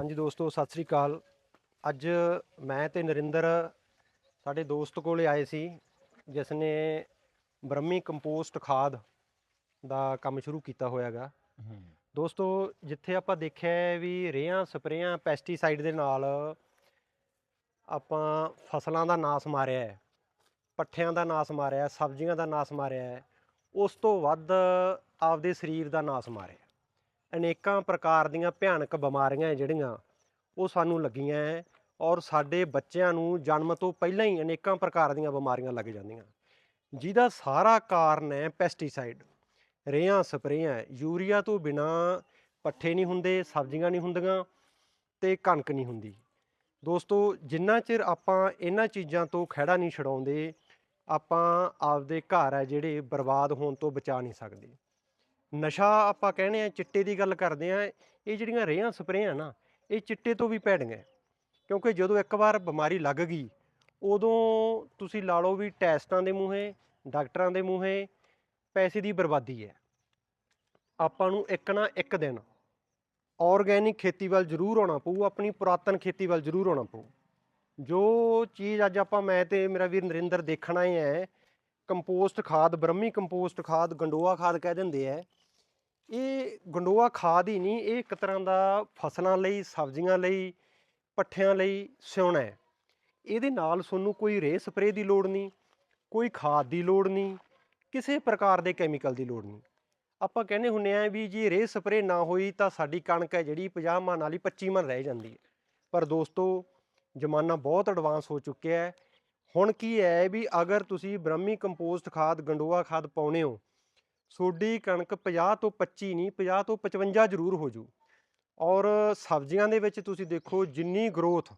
ਹਾਂਜੀ ਦੋਸਤੋ ਸਤਿ ਸ੍ਰੀ ਅਕਾਲ। ਅੱਜ ਮੈਂ ਤੇ ਨਰਿੰਦਰ ਸਾਡੇ ਦੋਸਤ ਕੋਲੇ ਆਏ ਸੀ ਜਿਸ ਨੇ ਬ੍ਰਹਮੀ ਕੰਪੋਸਟ ਖਾਦ ਦਾ ਕੰਮ ਸ਼ੁਰੂ ਕੀਤਾ ਹੋਇਆਗਾ। ਦੋਸਤੋ ਜਿੱਥੇ ਆਪਾਂ ਦੇਖਿਆ ਵੀ ਰੇਹਾਂ ਸਪਰੇਆਂ ਪੈਸਟੀਸਾਈਡ ਦੇ ਨਾਲ ਆਪਾਂ ਫਸਲਾਂ ਦਾ ਨਾਸ ਮਾਰਿਆ ਹੈ ਪੱਠਿਆਂ ਦਾ ਨਾਸ ਮਾਰਿਆ ਹੈ, ਸਬਜ਼ੀਆਂ ਦਾ ਨਾਸ ਮਾਰਿਆ ਹੈ ਉਸ ਤੋਂ ਵੱਧ ਆਪਦੇ ਸਰੀਰ ਦਾ ਨਾਸ ਮਾਰਿਆ ਅਨੇਕਾਂ ਪ੍ਰਕਾਰ ਦੀਆਂ ਭਿਆਨਕ ਬਿਮਾਰੀਆਂ ਹੈ ਜਿਹੜੀਆਂ ਉਹ ਸਾਨੂੰ ਲੱਗੀਆਂ ਹੈ ਔਰ ਸਾਡੇ ਬੱਚਿਆਂ ਨੂੰ ਜਨਮ ਤੋਂ ਪਹਿਲਾਂ ਹੀ ਅਨੇਕਾਂ ਪ੍ਰਕਾਰ ਦੀਆਂ ਬਿਮਾਰੀਆਂ ਲੱਗ ਜਾਂਦੀਆਂ। ਜਿਹਦਾ ਸਾਰਾ ਕਾਰਨ ਹੈ ਪੈਸਟੀਸਾਈਡ ਰੇਹਾਂ, ਸਪਰੇਆਂ, ਯੂਰੀਆ ਤੋਂ ਬਿਨਾ ਪੱਠੇ ਨਹੀਂ ਹੁੰਦੇ, ਸਬਜ਼ੀਆਂ ਨਹੀਂ ਹੁੰਦੀਆਂ ਤੇ ਕਣਕ ਨਹੀਂ ਹੁੰਦੀ। ਦੋਸਤੋ, ਜਿੰਨਾ ਚਿਰ ਆਪਾਂ ਇਹਨਾਂ ਚੀਜ਼ਾਂ ਤੋਂ ਖਹਿੜਾ ਨਹੀਂ ਛਡਾਉਂਦੇ, ਆਪਾਂ ਆਪਦੇ ਘਰ ਹੈ ਜਿਹੜੇ ਬਰਬਾਦ ਹੋਣ ਤੋਂ ਬਚਾ ਨਹੀਂ ਸਕਦੇ। ਨਸ਼ਾ ਆਪਾਂ ਕਹਿੰਦੇ ਆ ਚਿੱਟੇ ਦੀ ਗੱਲ ਕਰਦੇ ਆ ਇਹ ਜਿਹੜੀਆਂ ਰੇਹਾਂ ਸਪਰੇਆਂ ਨਾ, ਇਹ ਚਿੱਟੇ ਤੋਂ ਵੀ ਭੈੜੀਆਂ ਕਿਉਂਕਿ ਜਦੋਂ ਇੱਕ ਵਾਰ ਬਿਮਾਰੀ ਲੱਗ ਗਈ, ਉਦੋਂ ਤੁਸੀਂ ਲਾ ਲਓ ਵੀ ਟੈਸਟਾਂ ਦੇ ਮੂੰਹੇ, ਡਾਕਟਰਾਂ ਦੇ ਮੂੰਹੇ, ਪੈਸੇ ਦੀ ਬਰਬਾਦੀ ਹੈ। ਆਪਾਂ ਨੂੰ ਇੱਕ ਨਾ ਇੱਕ ਦਿਨ ਆਰਗੈਨਿਕ ਖੇਤੀ ਵੱਲ ਜ਼ਰੂਰ ਆਉਣਾ ਪਊ, ਆਪਣੀ ਪੁਰਾਤਨ ਖੇਤੀ ਵੱਲ ਜ਼ਰੂਰ ਆਉਣਾ ਪਊ। ਜੋ ਚੀਜ਼ ਅੱਜ ਆਪਾਂ, ਮੈਂ ਤੇ ਮੇਰਾ ਵੀਰ ਨਰਿੰਦਰ ਦੇਖਣਾ ਹੀ ਹੈ, ਕੰਪੋਸਟ ਖਾਦ, ਬ੍ਰਹਮੀ ਕੰਪੋਸਟ ਖਾਦ, ਗੰਡੋਆ ਖਾਦ ਕਹਿ ਦਿੰਦੇ ਆ ਇਹ ਗੰਡੋਆ ਖਾਦ ਹੀ ਨਹੀਂ, ਇਹ ਇੱਕ ਤਰ੍ਹਾਂ ਦਾ ਫਸਲਾਂ ਲਈ, ਸਬਜ਼ੀਆਂ ਲਈ, ਪੱਠਿਆਂ ਲਈ ਸਿਉਣਾ ਹੈ। ਇਹਦੇ ਨਾਲ ਤੁਹਾਨੂੰ ਕੋਈ ਰੇ ਸਪਰੇਅ ਦੀ ਲੋੜ ਨਹੀਂ, ਕੋਈ ਖਾਦ ਦੀ ਲੋੜ ਨਹੀਂ, ਕਿਸੇ ਪ੍ਰਕਾਰ ਦੇ ਕੈਮੀਕਲ ਦੀ ਲੋੜ ਨਹੀਂ। ਆਪਾਂ ਕਹਿੰਦੇ ਹੁੰਨੇ ਆ ਵੀ ਜੇ ਰੇ ਸਪਰੇਅ ਨਾ ਹੋਈ ਤਾਂ ਸਾਡੀ ਕਣਕ ਹੈ ਜਿਹੜੀ 50 ਮਣ ਵਾਲੀ 25 ਮਣ ਰਹਿ ਜਾਂਦੀ ਹੈ। ਪਰ ਦੋਸਤੋ, ਜ਼ਮਾਨਾ ਬਹੁਤ ਐਡਵਾਂਸ ਹੋ ਚੁੱਕਿਆ ਹੈ। ਹੁਣ ਕੀ ਹੈ ਵੀ ਅਗਰ ਤੁਸੀਂ ਬ੍ਰਹਮੀ ਕੰਪੋਸਟ ਖਾਦ, ਗੰਡੋਆ ਖਾਦ ਪਾਉਨੇ ਹੋ ਤੁਹਾਡੀ ਕਣਕ 50 ਤੋਂ 25 ਨਹੀਂ 50 ਤੋਂ 55 ਜ਼ਰੂਰ ਹੋ ਜੂ। ਔਰ ਸਬਜ਼ੀਆਂ ਦੇ ਵਿੱਚ ਤੁਸੀਂ ਦੇਖੋ ਜਿੰਨੀ ਗਰੋਥ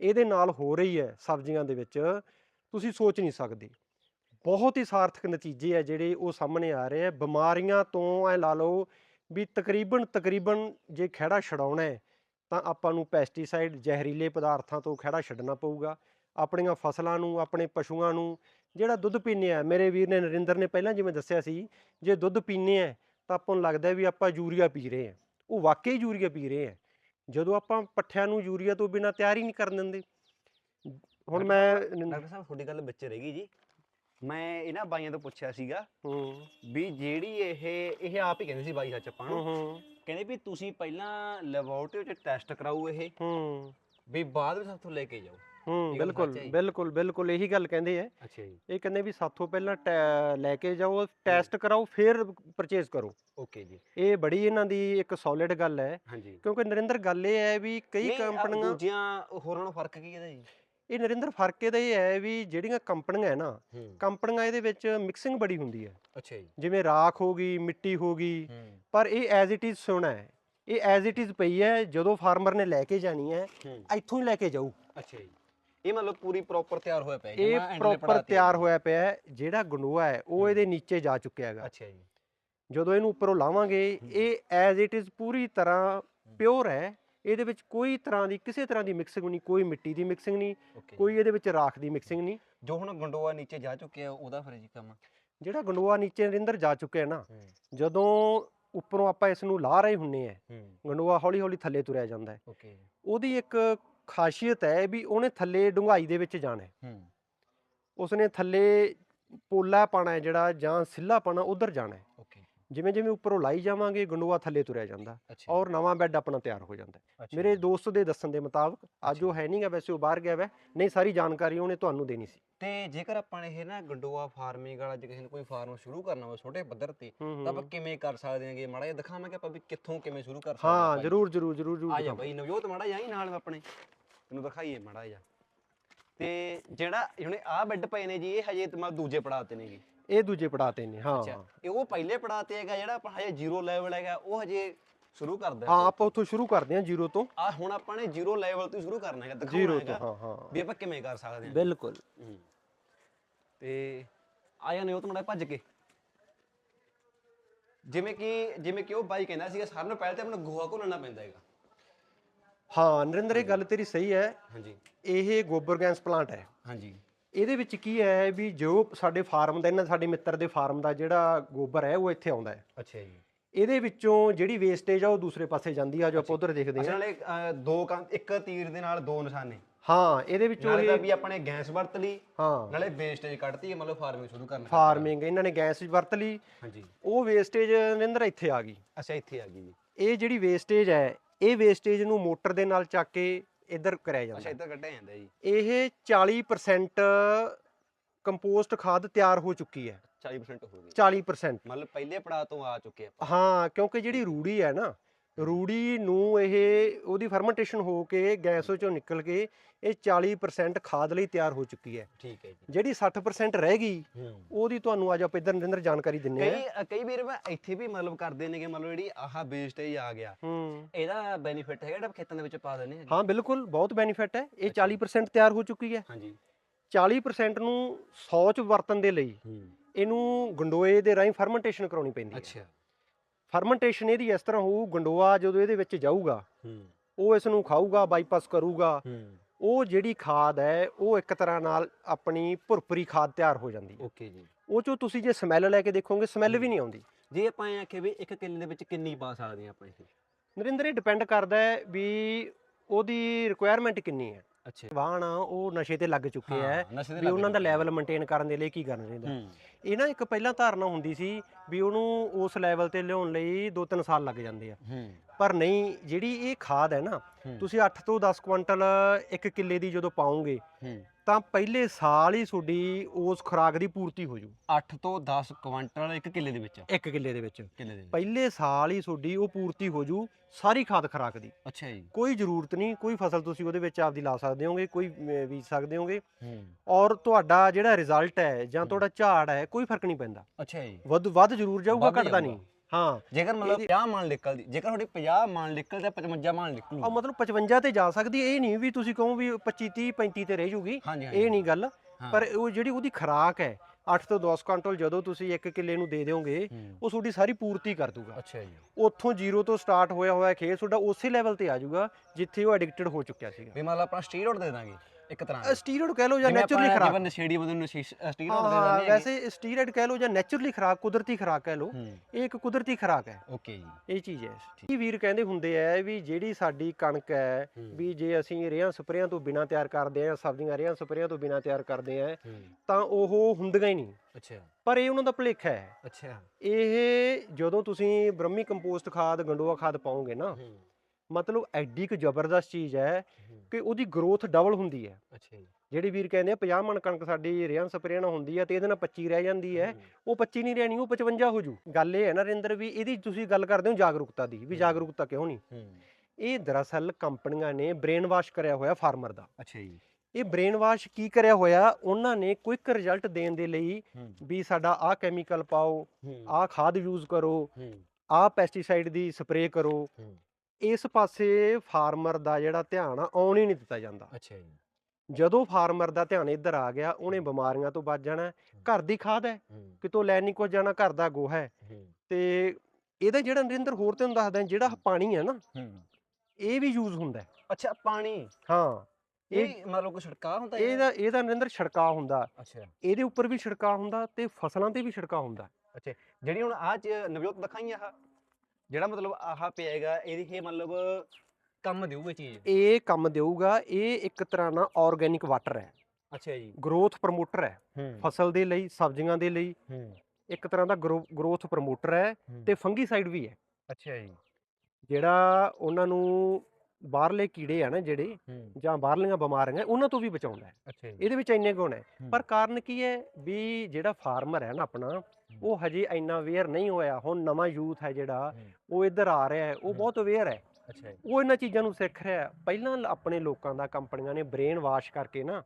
ਇਹਦੇ ਨਾਲ ਹੋ ਰਹੀ ਹੈ ਸਬਜ਼ੀਆਂ ਦੇ ਵਿੱਚ, ਤੁਸੀਂ ਸੋਚ ਨਹੀਂ ਸਕਦੇ। ਬਹੁਤ ਹੀ ਸਾਰਥਕ ਨਤੀਜੇ ਆ ਜਿਹੜੇ ਉਹ ਸਾਹਮਣੇ ਆ ਰਹੇ ਆ ਬਿਮਾਰੀਆਂ ਤੋਂ ਐ ਲਾ ਲਓ ਵੀ ਤਕਰੀਬਨ ਤਕਰੀਬਨ ਜੇ ਖਹਿੜਾ ਛਡਾਉਣਾ ਹੈ, ਤਾਂ ਆਪਾਂ ਨੂੰ ਪੈਸਟੀਸਾਈਡ ਜ਼ਹਿਰੀਲੇ ਪਦਾਰਥਾਂ ਤੋਂ ਖਹਿੜਾ ਛੱਡਣਾ ਪਊਗਾ। ਆਪਣੀਆਂ ਫਸਲਾਂ ਨੂੰ, ਆਪਣੇ ਪਸ਼ੂਆਂ ਨੂੰ ਜਿਹੜਾ ਦੁੱਧ ਪੀਂਦੇ ਆ ਮੇਰੇ ਵੀਰ ਨੇ ਨਰਿੰਦਰ ਨੇ ਪਹਿਲਾਂ ਜਿਵੇਂ ਦੱਸਿਆ ਸੀ ਜੇ ਦੁੱਧ ਪੀਂਦੇ ਆ ਤਾਂ ਆਪਾਂ ਨੂੰ ਲੱਗਦਾ ਵੀ ਆਪਾਂ ਯੂਰੀਆ ਪੀ ਰਹੇ ਆ। ਉਹ ਵਾਕਈ ਯੂਰੀਆ ਪੀ ਰਹੇ ਆ। ਜਦੋਂ ਆਪਾਂ ਪੱਠਿਆਂ ਨੂੰ ਯੂਰੀਆ ਤੋਂ ਬਿਨਾ ਤਿਆਰ ਹੀ ਨਹੀਂ ਕਰਨ ਦਿੰਦੇ। ਹੁਣ ਮੈਂ ਡਾਕਟਰ ਸਾਹਿਬ ਤੁਹਾਡੀ ਗੱਲ ਵਿੱਚ ਰਹਿ ਗਈ ਜੀ। ਮੈਂ ਇਹਨਾਂ ਬਾਈਆਂ ਤੋਂ ਪੁੱਛਿਆ ਸੀਗਾ ਹੂੰ। ਵੀ ਜਿਹੜੀ ਇਹ ਇਹ ਆਪ ਹੀ ਕਹਿੰਦੇ ਸੀ ਬਾਈ ਸੱਚ ਆਪਾਂ ਨੂੰ। ਹੂੰ ਕਹਿੰਦੇ ਵੀ ਤੁਸੀਂ ਪਹਿਲਾਂ ਲੈਬੋਰੇਟਰੀ ਵਿੱਚ ਟੈਸਟ ਕਰਾਓ ਇਹ। ਹੂੰ। ਵੀ ਬਾਅਦ ਵਿੱਚ ਸਾਥੋਂ ਲੈ ਕੇ ਜਾਓ। ਹੂੰ ਬਿਲਕੁਲ। ਬਿਲਕੁਲ ਬਿਲਕੁਲ ਇਹੀ ਗੱਲ ਕਹਿੰਦੇ ਆ। ਅੱਛਾ ਜੀ। ਇਹ ਕਹਿੰਦੇ ਵੀ ਸਾਥੋਂ ਪਹਿਲਾਂ ਲੈ ਕੇ ਜਾਓ ਟੈਸਟ ਕਰਾਓ ਫਿਰ ਪਰਚੇਜ਼ ਕਰੋ। ਓਕੇ ਜੀ। ਇਹ ਬੜੀ ਇਹਨਾਂ ਦੀ ਇੱਕ ਸੋਲਿਡ ਗੱਲ ਹੈ। ਕਿਉਂਕਿ ਨਰਿੰਦਰ ਗੱਲ ਇਹ ਹੈ ਵੀ ਕਈ ਕੰਪਨੀਆਂ ਦੂਜੀਆਂ ਹੋਰਾਂ ਨਾਲੋਂ ਫ਼ਰਕ ਕੀ ਇਹਦਾ ਜੀ? ਇਹ ਨਰਿੰਦਰ ਫ਼ਰਕ ਇਹਦਾ ਇਹ ਹੈ ਵੀ ਜਿਹੜੀਆਂ ਕੰਪਨੀਆਂ ਹੈ ਨਾ ਕੰਪਨੀਆਂ ਇਹਦੇ ਵਿੱਚ ਮਿਕਸਿੰਗ ਬੜੀ ਹੁੰਦੀ ਹੈ। ਅੱਛਾ ਜੀ। ਜਿਵੇਂ ਰਾਖ ਹੋ ਗਈ ਮਿੱਟੀ ਹੋ ਗਈ ਪਰ ਇਹ ਐਜ਼ ਇਟ ਇਜ਼ ਸੋਣਾ ਹੈ। ਇਹ ਐਜ਼ ਇਟ ਇਜ਼ ਪਈ ਹੈ ਜਦੋਂ ਫਾਰਮਰ ਨੇ ਲੈ ਕੇ ਜਾਣੀ ਹੂੰ। ਇੱਥੋਂ ਹੀ ਲੈ ਕੇ ਜਾਊ। ਅੱਛਾ ਜੀ। ਇਹ ਮਤਲਬ ਪੂਰੀ ਪ੍ਰੋਪਰ ਤਿਆਰ ਹੋਇਆ ਪਿਆ ਇਹ ਪ੍ਰੋਪਰ ਤਿਆਰ। ਹੋਇਆ ਪਿਆ ਹੈ। ਜਿਹੜਾ ਗੰਡੋਆ ਹੈ ਉਹ। ਇਹਦੇ ਨੀਚੇ ਜਾ ਚੁੱਕਿਆ ਹੈਗਾ। ਅੱਛਾ ਜੀ। ਜਦੋਂ ਇਹਨੂੰ ਉੱਪਰੋਂ ਲਾਵਾਂਗੇ। ਇਹ ਐਜ਼ ਇਟ ਇਜ਼ ਪੂਰੀ ਤਰ੍ਹਾਂ ਪਿਓਰ ਹੈ। ਇਹਦੇ ਵਿੱਚ ਕੋਈ ਤਰ੍ਹਾਂ ਦੀ ਕਿਸੇ ਤਰ੍ਹਾਂ ਦੀ ਮਿਕਸਿੰਗ ਨਹੀਂ ਕੋਈ ਮਿੱਟੀ ਦੀ ਮਿਕਸਿੰਗ ਨਹੀਂ ਕੋਈ ਇਹਦੇ ਵਿੱਚ ਰਾਖ ਦੀ ਮਿਕਸਿੰਗ ਨਹੀਂ। ਜੋ ਹੁਣ ਗੰਡੋਆ ਨੀਚੇ ਜਾ ਚੁੱਕਿਆ ਉਹਦਾ ਫਿਰ ਜੀ ਕੰਮ ਜਿਹੜਾ ਗੰਡੋਆ ਨੀਚੇ ਰਿੰਦਰ ਜਾ ਚੁੱਕਿਆ ਨਾ ਜਦੋਂ ਉੱਪਰੋਂ ਆਪਾਂ ਇਸ ਨੂੰ ਲਾ ਰਹੇ ਹੁੰਨੇ ਆ ਗੰਡੋਆ ਹੌਲੀ ਹੌਲੀ ਥੱਲੇ ਤੁਰਿਆ ਜਾਂਦਾ ਹੈ। ਓਕੇ ਉਹਦੀ ਇੱਕ ਖਾਸੀਅਤ ਹੈ ਵੀ ਉਹਨੇ ਥੱਲੇ ਡੂੰਘਾਈ ਦੇ ਵਿੱਚ ਜਾਣਾ ਹੈ। ਹੂੰ। ਉਸਨੇ ਥੱਲੇ ਪੋਲਾ ਪਾਣਾ ਹੈ ਜਿਹੜਾ ਜਾਂ ਸਿੱਲਾ ਪਾਣਾ ਉਧਰ ਜਾਣਾ ਹੈ। ਓਕੇ। ਜਿਵੇਂ ਜਿਵੇਂ ਉੱਪਰੋਂ ਲਾਈ ਜਾਵਾਂਗੇ ਗੰਡੋਆ ਥੱਲੇ ਤੁਰਿਆ ਜਾਂਦਾ ਅੱਛਾ ਔਰ ਨਵਾਂ ਬੈੱਡ ਆਪਣਾ ਤਿਆਰ ਹੋ ਜਾਂਦਾ ਹੈ। ਅੱਛਾ ਮੇਰੇ ਜੀ। ਦੋਸਤ ਦੇ ਦੱਸਣ ਦੇ ਮੁਤਾਬਕ ਅੱਜ ਉਹ ਹੈ ਨਹੀਂਗਾ ਵੈਸੇ ਉਹ ਬਾਹਰ ਗਿਆ ਵੈ ਨਹੀਂ ਸਾਰੀ ਜਾਣਕਾਰੀ ਉਹਨੇ ਤੁਹਾਨੂੰ ਦੇਣੀ ਸੀ ਤੇ ਜੇਕਰ ਆਪਾਂ ਨੇ ਇਹ ਨਾ ਗੰਡੋਆ ਫਾਰਮਿੰਗ ਵਾਲਾ ਜੇ ਕਿਸੇ ਨੇ ਕੋਈ ਫਾਰਮ ਸ਼ੁਰੂ ਕਰਨਾ ਹੋਵੇ ਛੋਟੇ ਪੱਧਰ ਤੇ ਤਾਂ ਆਪਾਂ। ਕਿਵੇਂ ਕਰ ਸਕਦੇ ਹਾਂਗੇ ਮਾੜਾ ਜਿਹਾ ਦਿਖਾਵਾਂਗੇ ਆਪਾਂ ਵੀ ਕਿੱਥੋਂ ਕਿਵੇਂ ਸ਼ੁਰੂ ਕਰ ਸਕਦੇ ਹਾਂ ਜੀ। ਜਰੂਰ ਜਰੂਰ ਜਰੂਰ ਆ ਜਾ। ਬਈ ਨਵਜੋਤ ਮਾੜਾ ਜਾਈ ਨਾਲ ਆਪਣੇ ਤੈਨੂੰ ਦਿਖਾਈਏ ਮਾੜਾ ਜਿਹਾ ਤੇ ਜਿਹੜਾ ਹੁਣ ਆਹ ਬੈੱਡ ਪਏ ਨੇ ਜੀ ਇਹ ਹਜੇ ਤੁਮਾ ਦੂਜੇ ਪੜਾਅ ਤੇ ਨੇਗੇ ਇਹ ਦੂਜੇ ਪੜਾਅ ਤੇ ਨੇ ਹਾਂ ਅੱਛਾ ਇਹ ਉਹ ਪਹਿਲੇ ਪੜਾਅ ਤੇ ਹੈਗਾ ਜਿਹੜਾ ਆਪਾਂ ਹਜੇ ਜ਼ੀਰੋ ਲੈਵਲ ਹੈਗਾ ਉਹ ਹਜੇ ਸ਼ੁਰੂ ਕਰਦੇ ਹਾਂ ਆਪਾਂ ਉੱਥੋਂ ਸ਼ੁਰੂ ਕਰਦੇ ਹਾਂ ਜ਼ੀਰੋ ਤੋਂ। ਆ ਹੁਣ ਆਪਾਂ ਨੇ ਜ਼ੀਰੋ ਲੈਵਲ ਤੋਂ ਸ਼ੁਰੂ ਕਰਨਾ ਹੈਗਾ ਦਿਖਾਉਣਾ ਜ਼ੀਰੋ ਤੋਂ ਹੈਗਾ ਹਾਂ ਹਾਂ। ਵੀ ਆਪਾਂ ਕਿਵੇਂ ਕਰ ਸਕਦੇ ਹਾਂ। ਬਿਲਕੁਲ। ਹੂੰ। ਤੇ ਆ ਜਾਂਦੇ ਉਹ ਤੋਂ ਮੜਾ ਭੱਜ ਕੇ। ਜਿਵੇਂ ਕਿ ਜਿਵੇਂ ਕਿ ਉਹ ਬਾਈ ਕਹਿੰਦਾ ਸੀਗਾ ਸਾਰਿਆਂ ਨੂੰ ਪਹਿਲਾਂ ਤੇ ਆਪਣਾ ਗੋਹਾ ਘੋਲਣਾ ਪੈਂਦਾ ਹੈਗਾ। ਹਾਂ ਨਰਿੰਦਰ ਇਹ ਗੱਲ ਤੇਰੀ ਸਹੀ ਹੈ। ਹਾਂਜੀ। ਇਹ ਗੋਬਰ ਗੈਸ ਪਲਾਂਟ ਹੈ। ਹਾਂਜੀ। ਇਹਦੇ ਵਿੱਚ ਕੀ ਹੈ ਵੀ ਜੋ ਸਾਡੇ ਫਾਰਮ ਦਾ ਇਹਨਾਂ ਸਾਡੇ ਮਿੱਤਰ ਦੇ ਫਾਰਮ ਦਾ ਜਿਹੜਾ ਗੋਬਰ ਹੈ ਉਹ ਇੱਥੇ ਆਉਂਦਾ ਹੈ। ਅੱਛਾ ਜੀ। ਇਹਦੇ ਵਿੱਚੋਂ ਜਿਹੜੀ ਵੇਸਟੇਜ ਆ ਉਹ ਦੂਸਰੇ ਪਾਸੇ ਜਾਂਦੀ ਆ ਜੋ ਆਪਾਂ ਉਧਰ ਦੇਖਦੇ ਹਾਂ। ਨਾਲੇ ਅਹ, ਦੋ ਕੰਮ ਇੱਕ ਤੀਰ ਦੇ ਨਾਲ ਦੋ ਨਿਸ਼ਾਨੇ। ਹਾਂ ਇਹਦੇ ਵਿੱਚੋਂ ਨਾਲੇ ਤਾਂ ਇਹ ਵੀ ਆਪਣੇ ਗੈਸ ਵਰਤ ਲਈ ਹਾਂ। ਨਾਲੇ ਵੇਸਟੇਜ ਕੱਢਤੀ ਮਤਲਬ ਫਾਰਮਿੰਗ ਸ਼ੁਰੂ ਕਰਨਾ ਫਾਰਮਿੰਗ ਇਹਨਾਂ ਨੇ ਗੈਸ ਵਰਤ ਲਈ। ਹਾਂਜੀ। ਉਹ ਵੇਸਟੇਜ ਨਿੰਦਰ ਇੱਥੇ ਆ ਗਈ। ਅੱਛਾ ਇੱਥੇ ਆ ਗਈ ਜੀ। ਇਹ ਜਿਹੜੀ ਵੇਸਟੇਜ ਹੈ ਇਹ ਵੇਸਟੇਜ ਨੂੰ ਮੋਟਰ ਦੇ ਨਾਲ ਚੱਕ ਕੇ ਇੱਧਰ ਕਰਿਆ ਅੱਛਾ ਜਾਂਦਾ ਇੱਧਰ ਕੱਢਿਆ ਜਾਂਦਾ ਜੀ। ਇਹ 40% ਕੰਪੋਸਟ ਖਾਦ ਤਿਆਰ ਹੋ ਚੁੱਕੀ ਹੈ। 40% ਹੋ ਗਈ। 40% ਮਤਲਬ ਪਹਿਲੇ ਪੜਾਅ ਤੋਂ ਆ ਚੁੱਕੇ ਆਪਾਂ। ਹਾਂ ਕਿਉਂਕਿ ਜਿਹੜੀ ਰੂੜੀ ਹੈ ਨਾ ਰੂੜੀ ਨੂੰ ਇਹ ਉਹਦੀ ਫਰਮੈਂਟੇਸ਼ਨ ਹੋ ਕੇ ਗੈਸ ਚੋਂ ਨਿਕਲ ਕੇ ਇਹ 40% ਖਾਦ ਲਈ ਤਿਆਰ ਹੋ ਚੁੱਕੀ ਹੈ। ਠੀਕ ਹੈ ਜੀ। ਜਿਹੜੀ 60% ਰਹਿ ਗਈ ਹੂੰ। ਉਹਦੀ ਤੁਹਾਨੂੰ ਅੱਜ ਆਪਾਂ ਇੱਧਰ ਨਿੰਦਰ ਜਾਣਕਾਰੀ ਦਿੰਨੇ ਆ ਕਈ ਕਈ ਵੀਰ ਮੈਂ ਇੱਥੇ ਵੀ ਮਤਲਬ ਕਰਦੇ ਨੇਗੇ ਮਤਲਬ ਜਿਹੜੀ ਆਹ ਵੇਸਟੇਜ ਆ ਗਿਆ। ਹੂੰ। ਇਹਦਾ ਬੈਨੀਫਿਟ ਹੈਗਾ ਜਿਹੜਾ ਖੇਤਾਂ ਦੇ ਵਿੱਚ ਪਾ ਦਿੰਦੇ ਹਾਂ ਹਾਂ ਬਿਲਕੁਲ ਬਹੁਤ ਬੈਨੀਫਿਟ ਹੈ। ਇਹ 40% ਤਿਆਰ ਹੋ ਚੁੱਕੀ ਹੈ। ਹਾਂਜੀ। 40% ਨੂੰ 100 ਚ ਵਰਤਣ ਦੇ ਲਈ ਹੂੰ। ਇਹਨੂੰ ਗੰਡੋਏ ਦੇ ਰਾਹੀਂ ਫਰਮੈਂਟੇਸ਼ਨ ਕਰਾਉਣੀ ਪੈਂਦੀ ਹੈ। ਅੱਛਾ। ਫਰਮੈਂਟੇਸ਼ਨ ਇਹਦੀ ਇਸ ਤਰ੍ਹਾਂ ਹੋਊ ਗੰਡੋਆ ਜਦੋਂ ਇਹਦੇ ਵਿੱਚ ਜਾਊਗਾ ਹੂੰ। ਉਹ ਇਸ ਨੂੰ ਖਾਊਗਾ ਬਾਈਪਾਸ ਕਰੂਗਾ ਹੂੰ। ਉਹ ਜਿਹੜੀ ਖਾਦ ਹੈ ਉਹ ਇੱਕ ਤਰ੍ਹਾਂ ਨਾਲ ਆਪਣੀ ਭੁਰਭੁਰੀ ਖਾਦ ਤਿਆਰ ਹੋ ਜਾਂਦੀ ਹੈ। ਓਕੇ ਜੀ। ਉਹ ਚੋਂ ਤੁਸੀਂ ਜੇ ਸਮੈਲ ਲੈ ਕੇ ਦੇਖੋਗੇ ਸਮੈਲ ਵੀ ਨਹੀਂ ਆਉਂਦੀ। ਜੇ ਆਪਾਂ ਇਹ ਆਖੇ ਵੀ ਇੱਕ ਕਿੱਲੇ ਦੇ ਵਿੱਚ ਕਿੰਨੀ ਪਾ ਸਕਦੇ ਆ ਆਪਾਂ ਇਹ? ਨਰਿੰਦਰ ਇਹ ਡਿਪੈਂਡ ਕਰਦਾ ਹੈ ਵੀ ਉਹਦੀ ਰਿਕੁਆਇਰਮੈਂਟ ਕਿੰਨੀ ਹੈ। ਅੱਛਾ ਵਾਹਣ ਆ, ਉਹ ਨਸ਼ੇ ਤੇ ਲੱਗ ਚੁੱਕੇ ਨਸ਼ੇ ਦੇ ਵੀ ਲੱਗ ਉਹਨਾਂ ਦਾ ਲੈਵਲ ਮੇਨਟੇਨ ਕਰਨ ਦੇ ਲਈ ਕੀ ਕਰਨਾ ਚਾਹੀਦਾ। ਹੂੰ। ਇਹ ਨਾ ਇੱਕ ਪਹਿਲਾਂ ਧਾਰਨਾ ਹੁੰਦੀ ਸੀ ਵੀ ਉਹਨੂੰ ਉਸ ਲੈਵਲ ਤੇ ਲਿਆਉਣ ਲਈ 2-3 ਸਾਲ ਲੱਗ ਜਾਂਦੇ ਆ। ਹੂੰ। ਪਰ ਨਹੀਂ ਜਿਹੜੀ ਇਹ ਖਾਦ ਹੈ ਨਾ ਹੂੰ। ਤੁਸੀਂ 8 ਤੋਂ 10 ਕੁਇੰਟਲ ਇੱਕ ਕਿੱਲੇ ਦੀ ਜਦੋਂ ਪਾਉਂਗੇ ਹੂੰ। ਤਾਂ ਪਹਿਲੇ ਸਾਲ ਹੀ ਤੁਹਾਡੀ ਉਸ ਖੁਰਾਕ ਦੀ ਪੂਰਤੀ ਹੋ ਜੂ। 8 ਤੋਂ 10 ਕੁਇੰਟਲ ਇੱਕ ਕਿੱਲੇ ਦੇ ਵਿੱਚ। ਇੱਕ ਕਿੱਲੇ ਦੇ ਵਿੱਚ। ਕਿੱਲੇ ਦੇ ਵਿੱਚ। ਪਹਿਲੇ ਸਾਲ ਹੀ ਤੁਹਾਡੀ ਉਹ ਪੂਰਤੀ ਹੋ ਜੂ ਸਾਰੀ ਖਾਦ ਖੁਰਾਕ ਦੀ। ਅੱਛਾ ਜੀ। ਕੋਈ ਜ਼ਰੂਰਤ ਨਹੀਂ ਕੋਈ ਫਸਲ ਤੁਸੀਂ ਉਹਦੇ ਵਿੱਚ ਆਪਦੀ ਲਾ ਸਕਦੇ ਹੋਗੇ ਕੋਈ ਅਮ, ਬੀਜ ਸਕਦੇ ਹੋਗੇ। ਹੂੰ। ਔਰ ਤੁਹਾਡਾ ਜਿਹੜਾ ਰਿਜ਼ਲਟ ਹੈ ਜਾਂ ਤੁਹਾਡਾ ਝਾੜ ਹੈ ਕੋਈ ਫ਼ਰਕ ਨਹੀਂ ਪੈਂਦਾ। ਅੱਛਾ ਜੀ। ਵੱਧ ਵੱਧ ਜ਼ਰੂਰ ਜਾਊਗਾ ਵੱਧ ਘਟਦਾ ਜਾਊਗਾ। ਹਾਂ। ਜੇਕਰ ਮਤਲਬ 50 ਮਣ ਨਿਕਲਦੀ ਜੇਕਰ ਤੁਹਾਡੀ 50 ਮਣ ਨਿਕਲਦਾ 55 ਮਣ ਆ ਨਿਕਲੂ ਮਤਲਬ 55 ਤੇ ਜਾ ਸਕਦੀ ਇਹ ਨਹੀਂ ਵੀ ਤੁਸੀਂ ਕਹੋ ਵੀ 25 30 35 ਤੇ ਰਹਿ ਜੂਗੀ। ਇਹ ਨਹੀਂ ਗੱਲ। ਪਰ ਉਹ ਜਿਹੜੀ ਉਹਦੀ ਖੁਰਾਕ ਹੈ 8 ਤੋਂ 10 ਕੁਇੰਟਲ ਜਦੋਂ ਤੁਸੀਂ ਇੱਕ ਕਿੱਲੇ ਨੂੰ ਦੇ ਦਿਓਗੇ। ਉਹ ਤੁਹਾਡੀ ਸਾਰੀ ਪੂਰਤੀ ਕਰ ਦੂਗਾ। ਅੱਛਾ ਜੀ। ਉੱਥੋਂ ਜ਼ੀਰੋ ਤੋਂ ਸਟਾਰਟ ਹੋਇਆ ਹੋਇਆ ਖੇਤ ਤੁਹਾਡਾ ਉਸੇ ਲੈਵਲ ਤੇ ਆ ਜਾਊਗਾ ਜਿੱਥੇ ਉਹ ਐਡਿਕਟਡ ਹੋ ਚੁੱਕਿਆ ਸੀਗਾ। ਵੀ ਮਤਲਬ ਆਪਣਾ ਸਟੀਰੋਇਡ ਦੇ ਦਾਂਗੇ। ਇੱਕ ਤਰ੍ਹਾਂ ਦਾ। ਸਟੀਰੋਇਡ ਕਹਿ ਲਓ ਜਾਂ ਨੈਚੁਰਲੀ ਖੁਰਾਕ ਜਿਵੇਂ ਨਸ਼ੇੜੀ ਬੰਦੇ ਨੂੰ ਸਟੀਰੋਇਡ ਦੇ ਦਿੰਦੇ ਵੈਸੇ ਸਟੀਰੋਇਡ ਕਹਿ ਲਓ ਜਾਂ ਨੈਚੁਰਲੀ ਖੁਰਾਕ ਕੁਦਰਤੀ ਖੁਰਾਕ ਕਹਿ ਲਓ ਇਹ ਇੱਕ ਕੁਦਰਤੀ ਖੁਰਾਕ ਹੈ। ਓਕੇ ਜੀ। ਇਹ ਚੀਜ਼ ਹੈ। ਇਹ ਵੀਰ ਕਹਿੰਦੇ ਹੁੰਦੇ ਆ ਵੀ ਜਿਹੜੀ ਸਾਡੀ ਕਣਕ ਹੈ। ਵੀ ਜੇ ਅਸੀਂ ਰੇਹਾਂ ਸਪਰੇਆਂ ਤੋਂ ਬਿਨਾ ਤਿਆਰ ਕਰਦੇ ਆ ਸਬਜ਼ੀਆਂ ਰੇਹਾਂ ਸਪਰੇਆਂ ਤੋਂ ਬਿਨਾ ਤਿਆਰ ਕਰਦੇ ਆ ਤਾਂ ਉਹ ਹੁੰਦੀਆਂ ਹੀ ਨਹੀਂ। ਅੱਛਾ। ਪਰ ਇਹ ਉਹਨਾਂ ਦਾ ਭੁਲੇਖਾ ਹੈ। ਅੱਛਾ। ਇਹ ਜਦੋਂ ਤੁਸੀਂ ਬ੍ਰਹਮੀ ਕੰਪੋਸਟ ਖਾਦ ਗੰਡੋਆ ਖਾਦ ਪਾਓਗੇ ਨਾ ਮਤਲਬ ਐਡੀ ਕੁ ਜ਼ਬਰਦਸਤ ਚੀਜ਼ ਹੈ। ਕਿ ਉਹਦੀ ਗਰੋਥ ਡਬਲ ਹੁੰਦੀ ਹੈ। ਅੱਛਾ ਜੀ। ਜਿਹੜੇ ਵੀਰ ਕਹਿੰਦੇ ਆ 50 ਮਣ ਕਣਕ ਸਾਡੀ ਰੇਹਾਂ ਸਪਰੇਆਂ ਨਾਲ ਹੁੰਦੀ ਹੈ ਤੇ ਇਹਦੇ ਨਾਲ 25 ਰਹਿ ਜਾਂਦੀ ਹੈ ਉਹ 25 ਨਹੀਂ ਰਹਿਣੀ ਉਹ 55 ਹੋ ਜੂ। ਗੱਲ ਇਹ ਹੈ ਨਾ ਰਿੰਦਰ ਵੀ ਇਹਦੀ ਤੁਸੀਂ ਗੱਲ ਕਰਦੇ ਹੋ ਜਾਗਰੂਕਤਾ ਦੀ ਵੀ ਜਾਗਰੂਕਤਾ ਕਿਉਂ ਨਹੀਂ? ਇਹ ਦਰਅਸਲ ਕੰਪਨੀਆਂ ਨੇ ਬ੍ਰੇਨ ਵਾਸ਼ ਕਰਿਆ ਹੋਇਆ ਫਾਰਮਰ ਦਾ। ਅੱਛਾ ਜੀ। ਇਹ ਬ੍ਰੇਨ ਵਾਸ਼ ਕੀ ਕਰਿਆ ਹੋਇਆ ਉਹਨਾਂ ਨੇ ਕੁਇਕ ਰਿਜ਼ਲਟ ਦੇਣ ਦੇ ਲਈ ਵੀ ਸਾਡਾ ਆਹ ਕੈਮੀਕਲ ਪਾਓ ਆਹ ਖਾਦ ਯੂਜ਼ ਕਰੋ ਆਹ ਪੈਸਟੀਸਾਈਡ ਦੀ ਸਪਰੇਅ ਕਰੋ ਇਸ ਪਾਸੇ ਫਾਰਮਰ ਦਾ ਜਿਹੜਾ ਧਿਆਨ ਆ ਆਉਣ ਹੀ ਨਹੀਂ ਦਿੱਤਾ ਜਾਂਦਾ। ਅੱਛਾ ਜੀ। ਜਦੋਂ ਫਾਰਮਰ ਦਾ ਧਿਆਨ ਇੱਧਰ ਆ ਗਿਆ ਉਹਨੇ ਬਿਮਾਰੀਆਂ ਤੋਂ ਬਚ ਜਾਣਾ ਹੈ। ਘਰ ਦੀ ਖਾਦ ਹੈ ਹੂੰ। ਕਿਤੋਂ ਲੈ ਨਹੀਂ ਕੁਝ ਜਾਣਾ ਘਰ ਦਾ ਗੋਹਾ ਹੈ। ਹੂੰ। ਤੇ ਇਹਦਾ ਜਿਹੜਾ ਨਰਿੰਦਰ ਹੋਰ ਤੈਨੂੰ ਦੱਸਦਾ ਜਿਹੜਾ ਪਾਣੀ ਹੈ ਨਾ ਹੂੰ। ਇਹ ਵੀ ਯੂਜ਼ ਹੁੰਦਾ ਹੈ। ਅੱਛਾ ਪਾਣੀ? ਹਾਂ। ਇਹ ਇਹ ਮਤਲਬ ਕੋਈ ਛਿੜਕਾਅ ਹੁੰਦਾ ਹੈ ਇਹਦਾ ਇਹਦਾ ਨਰਿੰਦਰ ਛਿੜਕਾਅ ਹੁੰਦਾ। ਅੱਛਾ। ਇਹਦੇ ਉੱਪਰ ਵੀ ਛਿੜਕਾਅ ਹੁੰਦਾ ਤੇ ਫਸਲਾਂ ਤੇ ਵੀ ਛਿੜਕਾਅ ਹੁੰਦਾ। ਜਿਹੜੀ ਹੁਣ ਚ ਨਵਜੋਤ ਦਿਖਾਈ ਆਹ। ਜਿਹੜਾ ਮਤਲਬ ਆਹ ਪਿਆਗਾ ਇਹਦੀ ਇਹ ਮਤਲਬ ਕੰਮ ਦੇਊਗਾ ਚੀਜ਼? ਇਹ ਕੰਮ ਦੇਊਗਾ ਇਹ ਇੱਕ ਤਰ੍ਹਾਂ ਨਾਲ ਆਰਗੇਨਿਕ ਵਾਟਰ ਹੈ। ਅੱਛਾ ਜੀ। ਗਰੋਥ ਪ੍ਰਮੋਟਰ ਹੈ। ਹੂੰ। ਫਸਲ ਦੇ ਲਈ ਸਬਜ਼ੀਆਂ ਦੇ ਲਈ ਹੂੰ। ਇੱਕ ਤਰ੍ਹਾਂ ਦਾ ਗਰੋਥ ਪ੍ਰਮੋਟਰ ਹੈ ਤੇ ਫੰਗੀਸਾਈਡ ਵੀ ਹੈ। ਅੱਛਾ ਜੀ। ਜਿਹੜਾ ਉਹਨਾਂ ਨੂੰ ਬਾਹਰਲੇ ਕੀੜੇ ਆ ਨਾ ਜਿਹੜੇ ਹੂੰ। ਜਾਂ ਬਾਹਰਲੀਆਂ ਬਿਮਾਰੀਆਂ ਉਹਨਾਂ ਤੋਂ ਵੀ ਬਚਾਉਂਦਾ ਹੈ। ਅੱਛਾ ਜੀ। ਇਹਦੇ ਵਿੱਚ ਇੰਨੇ ਗੁਣ ਹੈ। ਹੂੰ। ਪਰ ਕਾਰਨ ਕੀ ਹੈ? ਵੀ ਜਿਹੜਾ ਫਾਰਮਰ ਹੈ ਨਾ ਆਪਣਾ ਉਹ ਹਜੇ ਇੰਨਾ ਅਵੇਅਰ ਨਹੀਂ ਹੋਇਆ ਹੁਣ ਨਵਾਂ ਯੂਥ ਹੈ ਜਿਹੜਾ ਹੂੰ। ਉਹ ਇੱਧਰ ਆ ਰਿਹਾ ਹੈ ਉਹ ਹੂੰ। ਬਹੁਤ ਅਵੇਅਰ ਹੈ ਉਹ ਇਹਨਾਂ ਚੀਜ਼ਾਂ ਨੂੰ ਸਿੱਖ ਰਿਹਾ ਹੈ। ਪਹਿਲਾਂ ਆਪਣੇ ਲੋਕਾਂ ਦਾ ਕੰਪਨੀਆਂ ਨੇ ਬ੍ਰੇਨ ਵਾਸ਼ ਕਰਕੇ ਨਾ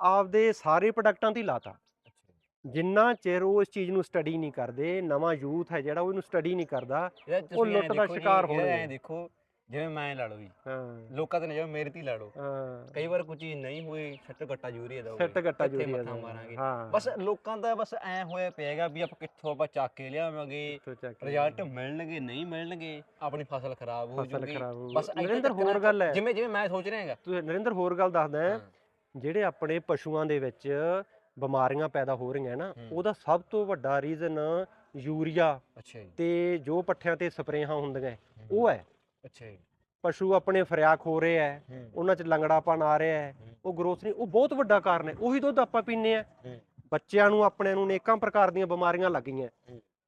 ਆਪਦੇ ਸਾਰੇ ਪ੍ਰੋਡਕਟਾਂ ਤੇ ਹੀ ਲਾਤਾ। ਜਿੰਨਾ ਚਿਰ ਉਹ ਇਸ ਚੀਜ਼ ਨੂੰ ਸਟੱਡੀ ਨਹੀਂ ਕਰਦੇ ਨਵਾਂ ਯੂਥ ਹੈ ਜਿਹੜਾ ਉਹ ਇਹਨੂੰ ਸਟੱਡੀ ਨਹੀਂ ਕਰਦਾ ਉਹ ਲੁੱਟ ਦਾ ਸ਼ਿਕਾਰ ਹੋਣਗੇ। ਐਂ ਦੇਖੋ ਜਿਵੇਂ ਮੈਂ ਲਾ ਜੀ ਹਾਂ। ਲੋਕਾਂ ਤੇ ਨਜ਼ਰ ਮੇਰੇ ਤੇ ਹੀ। ਕਈ ਵਾਰ ਕੋਈ ਚੀਜ਼ ਨਹੀਂ ਹੋਈ ਛੱਟ ਗੱਟਾ ਯੂਰੀਆ ਦਾ ਸੈੱਟ ਗੱਟਾ ਕਿੱਥੇ ਜੋਰੀ ਮੱਥਾ ਮਾਰਾਂਗੇ। ਬਸ ਲੋਕਾਂ ਦਾ ਬਸ ਐ ਹੋਇਆ ਪਿਆਗਾ ਵੀ ਆਪਾਂ ਕਿੱਥੋਂ ਆਪਾਂ ਚੱਕ ਕੇ ਲਿਆਵਾਂਗੇ ਰਿਜ਼ਲਟ ਮਿਲਣਗੇ ਨਹੀਂ ਮਿਲਣਗੇ ਆਪਣੀ ਫਸਲ ਖਰਾਬ ਹੋ ਜੂਗੀ। ਬਸ ਨਰਿੰਦਰ ਹੋਰ ਨਾ- ਗੱਲ ਹੈ। ਜਿਵੇਂ ਜਿਵੇਂ ਮੈਂ ਸੋਚ ਰਿਹਾ ਹੈਗਾ। ਤੂੰ ਨਰਿੰਦਰ ਹੋਰ ਗੱਲ ਦੱਸਦਾ ਜਿਹੜੇ ਆਪਣੇ ਪਸ਼ੂਆਂ ਦੇ ਵਿੱਚ ਬਿਮਾਰੀਆਂ ਪੈਦਾ ਹੋ ਰਹੀਆਂ ਨਾ। ਉਹਦਾ ਸਭ ਤੋਂ ਵੱਡਾ ਰੀਜ਼ਨ ਯੂਰੀਆ ਤੇ ਜੋ ਪੱਠਿਆਂ ਤੇ ਸਪਰੇਹਾਂ ਹੁੰਦੀਆਂ ਉਹ ਹੈ। ਅੱਛਾ ਜੀ। ਪਸ਼ੂ ਆਪਣੇ ਫਰਿਆਕ ਹੋ ਰਹੇ ਹੂੰ। ਉਹਨਾਂ 'ਚ ਲੰਗੜਾਪਨ ਆ ਰਿਹਾ ਹੈ। ਉਹ ਗਰੋਥ ਨਹੀਂ ਉਹ ਬਹੁਤ ਵੱਡਾ ਕਾਰਨ ਹੈ ਉਹੀ ਦੁੱਧ ਆਪਾਂ ਪੀਂਦੇ ਆ। ਬੱਚਿਆਂ ਨੂੰ ਆਪਣੇ ਨੂੰ ਅਨੇਕਾਂ ਪ੍ਰਕਾਰ ਦੀਆਂ ਬਿਮਾਰੀਆਂ ਲੱਗੀਆਂ।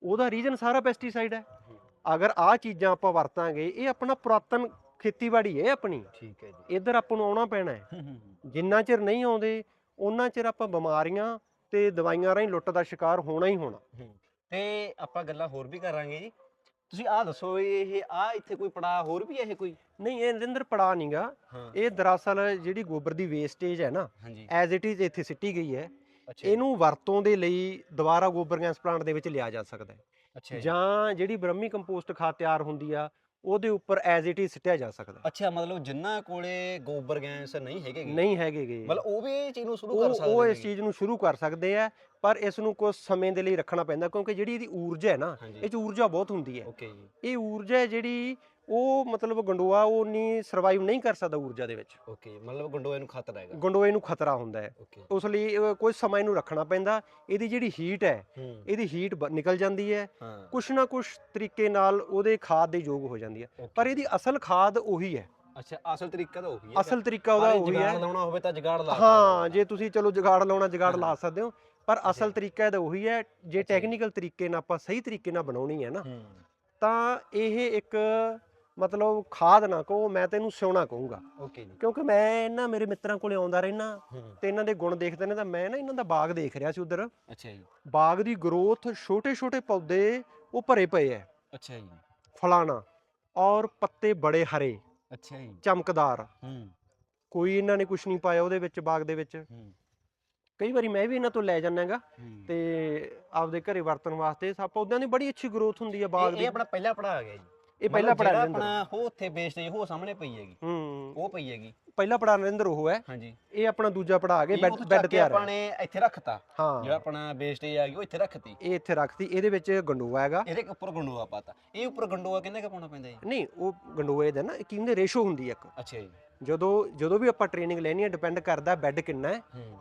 ਉਹਦਾ ਰੀਜ਼ਨ ਸਾਰਾ ਪੈਸਟੀਸਾਈਡ ਹੈ। ਅਗਰ ਆਹ ਚੀਜ਼ਾਂ ਆਪਾਂ ਵਰਤਾਂਗੇ ਇਹ ਆਪਣਾ ਪੁਰਾਤਨ ਖੇਤੀਬਾੜੀ ਹੈ ਆਪਣੀ। ਠੀਕ ਹੈ ਜੀ। ਇੱਧਰ ਆਪਾਂ ਨੂੰ ਆਉਣਾ ਪੈਣਾ ਹੂੰ। ਜਿੰਨਾ ਚਿਰ ਨਹੀਂ ਆਉਂਦੇ ਉਹਨਾਂ ਚਿਰ ਆਪਾਂ ਬਿਮਾਰੀਆਂ ਤੇ ਦਵਾਈਆਂ ਰਾਹੀਂ ਲੁੱਟ ਦਾ ਸ਼ਿਕਾਰ ਹੋਣਾ ਹੀ ਹੋਣਾ। ਤੇ ਆਪਾਂ ਗੱਲਾਂ ਹੋਰ ਵੀ ਕਰਾਂਗੇ ਜੀ। ਤੁਸੀਂ ਆਹ ਦੱਸੋ ਇਹ ਆ ਇੱਥੇ ਕੋਈ ਪੜਾ ਹੋਰ ਵੀ ਹੈ ਇਹ ਕੋਈ? ਨਹੀਂ ਇਹ ਨਰਿੰਦਰ ਪੜਾ ਨਹੀਂਗਾ ਹਾਂ। ਇਹ ਦਰਅਸਲ ਜਿਹੜੀ ਗੋਬਰ ਦੀ ਵੇਸਟੇਜ ਹੈ ਨਾ ਹਾਂਜੀ। ਐਜ਼ ਇਟ ਇਜ਼ ਇੱਥੇ ਸਿੱਟੀ ਗਈ ਹੈ। ਅੱਛਾ। ਇਹਨੂੰ ਵਰਤੋਂ ਦੇ ਲਈ ਦੁਬਾਰਾ ਗੋਬਰ ਗੈਸ ਪਲਾਂਟ ਦੇ ਵਿੱਚ ਲਿਆ ਜਾ ਸਕਦਾ ਹੈ। ਅੱਛਾ ਜੀ। ਜਾਂ ਜਿਹੜੀ ਬ੍ਰਹਮੀ ਕੰਪੋਸਟ ਖਾਦ ਤਿਆਰ ਹੁੰਦੀ ਆ ਉਹਦੇ ਉੱਪਰ ਐਜ਼ ਇਟ ਇਜ਼ ਸਿੱਟਿਆ ਜਾ ਸਕਦਾ। ਹੈ। ਅੱਛਾ ਮਤਲਬ ਜਿੰਨਾ ਕੋਲੇ ਗੋਬਰ ਗੈਸ ਨਹੀਂ ਹੈਗੇ ਨਹੀਂ ਹੈਗੇਗੇ ਮਤਲਬ ਉਹ ਵੀ ਇਹ ਚੀਜ਼ ਨੂੰ ਸ਼ੁਰੂ ਕਰ ਉਹ ਸਕਦੇ ਉਹ ਇਸ। ਚੀਜ਼ ਨੂੰ ਸ਼ੁਰੂ ਕਰ ਸਕਦੇ ਆ ਪਰ ਇਸ ਨੂੰ ਕੁਝ ਸਮੇਂ ਦੇ ਲਈ ਰੱਖਣਾ ਪੈਂਦਾ ਕਿਉਂਕਿ ਜਿਹੜੀ ਇਹਦੀ ਊਰਜਾ ਹੈ ਨਾ ਹਾਂਜੀ। ਇਹ ਚ ਊਰਜਾ ਬਹੁਤ ਹੁੰਦੀ ਹੈ। ਓਕੇ ਜੀ। ਇਹ ਊਰਜਾ ਹੈ ਜਿਹੜੀ ਉਹ ਮਤਲਬ ਗੰਡੋਆ ਉਹ ਨਹੀਂ ਸਰਵਾਈਵ ਨਹੀਂ ਕਰ ਸਕਦਾ ਊਰਜਾ ਦੇ ਵਿੱਚ। ਓਕੇ ਮਤਲਬ ਗੰਡੋਏ ਨੂੰ ਖਤਰਾ ਹੈਗਾ। ਗੰਡੋਏ ਨੂੰ ਖਤਰਾ ਹੁੰਦਾ ਹੈ। ਓਕੇ ਉਸ ਲਈ ਅਹ, ਕੁਝ ਸਮਾਂ ਇਹਨੂੰ ਰੱਖਣਾ ਪੈਂਦਾ। ਇਹਦੀ ਜਿਹੜੀ ਹੀਟ ਹੈ ਹੂੰ। ਇਹਦੀ ਹੀਟ ਨਿਕਲ ਜਾਂਦੀ ਹੈ। ਹਾਂ। ਕੁਛ ਨਾ ਕੁਛ ਤਰੀਕੇ ਨਾਲ ਉਹਦੇ ਖਾਦ ਦੇ ਯੋਗ ਹੋ ਜਾਂਦੀ ਹੈ। ਪਰ ਇਹਦੀ ਅਸਲ ਖਾਦ ਉਹੀ ਹੈ। ਅੱਛਾ ਅਸਲ ਤਰੀਕਾ ਤਾਂ ਉਹੀ ਹੈ। ਅਸਲ ਤਰੀਕਾ ਉਹਦਾ ਉਹੀ ਹੈ। ਲਾਉਣਾ ਹੋਵੇ ਤਾਂ ਜਗਾੜ ਲਾ ਹਾਂ ਜੇ ਤੁਸੀਂ ਚਲੋ ਜਗਾੜ ਲਾਉਣਾ ਜਗਾੜ। ਲਾ ਸਕਦੇ ਹੋ। ਪਰ ਅਸਲ। ਤਰੀਕਾ ਇਹਦਾ ਉਹੀ ਹੈ। ਜੇ ਅੱਛਾ ਜੀ। ਟੈਕਨੀਕਲ ਤਰੀਕੇ ਨਾਲ ਆਪਾਂ ਸਹੀ ਤਰੀਕੇ ਨਾਲ ਬਣਾਉਣੀ ਹੈ ਨਾ ਤਾਂ ਇਹ ਇੱਕ ਮਤਲਬ ਖਾਦ ਨਾ ਕਹੋ ਮੈਂ ਤੈਨੂੰ ਸਿਉਣਾ ਕਹੂੰਗਾ। ਓਕੇ ਜੀ। ਕਿਉਂਕਿ ਮੈਂ ਇਹਨਾਂ ਮੇਰੇ ਮਿੱਤਰਾਂ ਕੋਲੇ ਆਉਂਦਾ ਰਹਿਣਾ ਤੇ ਇਹਨਾਂ ਦੇ ਗੁਣ ਦੇਖਦੇ ਨੇ ਤਾਂ ਮੈਂ ਨਾ ਇਹਨਾਂ ਦਾ ਬਾਗ ਦੇਖ ਰਿਹਾ ਸੀ ਉਧਰ। ਅੱਛਾ ਜੀ। ਬਾਗ ਦੀ ਗਰੋਥ ਛੋਟੇ ਛੋਟੇ ਪੌਦੇ ਉਹ ਭਰੇ ਪਏ ਐ। ਅੱਛਾ ਜੀ। ਫਲਾਣਾ ਔਰ ਪੱਤੇ ਬੜੇ ਹਰੇ। ਅੱਛਾ ਜੀ। ਚਮਕਦਾਰ। ਹੂੰ। ਕੋਈ ਇਹਨਾਂ ਨੇ ਕੁਝ ਨਹੀਂ ਪਾਇਆ ਉਹਦੇ ਵਿੱਚ ਬਾਗ ਦੇ ਵਿੱਚ। ਹੂੰ। ਕਈ ਵਾਰੀ ਮੈਂ ਵੀ ਇਹਨਾਂ ਤੋਂ ਲੈ ਜਾਂਦਾਗਾ ਤੇ ਆਪਦੇ ਘਰੇ ਵਰਤਣ ਵਾਸਤੇ ਸਭ ਪੌਦਿਆਂ ਦੀ ਬੜੀ ਅੱਛੀ ਗਰੋਥ ਹੁੰਦੀ ਹੈ ਬਾਗ ਦੀ। ਇਹ ਆਪਣਾ ਪਹਿਲਾ ਪੜਾ ਆ ਗਿਆ ਜੀ। ਇਹ ਪਹਿਲਾ ਪੜਾ ਜਿਹੜਾ ਆਪਣਾ ਉਹ ਉੱਥੇ ਵੇਸਟੇਜ ਉਹ ਸਾਹਮਣੇ ਪਈ ਹੈਗੀ। ਹੂੰ। ਉਹ ਪਈ ਹੈਗੀ। ਪਹਿਲਾ ਪੜਾ ਨਰਿੰਦਰ ਉਹ ਹੈ। ਹਾਂਜੀ। ਇਹ ਆਪਣਾ ਦੂਜਾ ਪੜਾ ਆ ਗਿਆ ਬੈੱਡ ਬੈੱਡ ਤਿਆਰ ਆਪਾਂ ਹੈ ਨੇ ਇੱਥੇ ਰੱਖਤਾ। ਜਿਹੜਾ ਹਾਂ ਆਪਣਾ ਵੇਸਟੇਜ ਆ ਗਈ ਉਹ ਇੱਥੇ ਰੱਖਤੀ। ਇਹ ਇੱਥੇ ਰੱਖਤੀ ਇਹਦੇ ਵਿੱਚ ਗੰਡੋਆ ਹੈਗਾ। ਇਹਦੇ ਉੱਪਰ ਗੰਡੋਆ ਪਾਤਾ। ਇਹ ਉੱਪਰ ਗੰਡੋਆ ਕਿੰਨੇ ਕ ਪਾਉਣਾ ਪੈਂਦਾ ਜੀ? ਨਹੀਂ ਉਹ ਗੰਡੋਏ ਦਾ ਨਾ ਕੀ ਹੁੰਦੇ ਰੇਸ਼ੋ ਹੁੰਦੀ ਇੱਕ। ਅੱਛਾ ਜੀ। ਜਦੋਂ ਜਦੋਂ ਵੀ ਆਪਾਂ ਟ੍ਰੇਨਿੰਗ ਲੈਣੀ ਹੈ ਡਿਪੈਂਡ ਕਰਦਾ ਬੈੱਡ ਕਿੰਨਾ ਹੈ।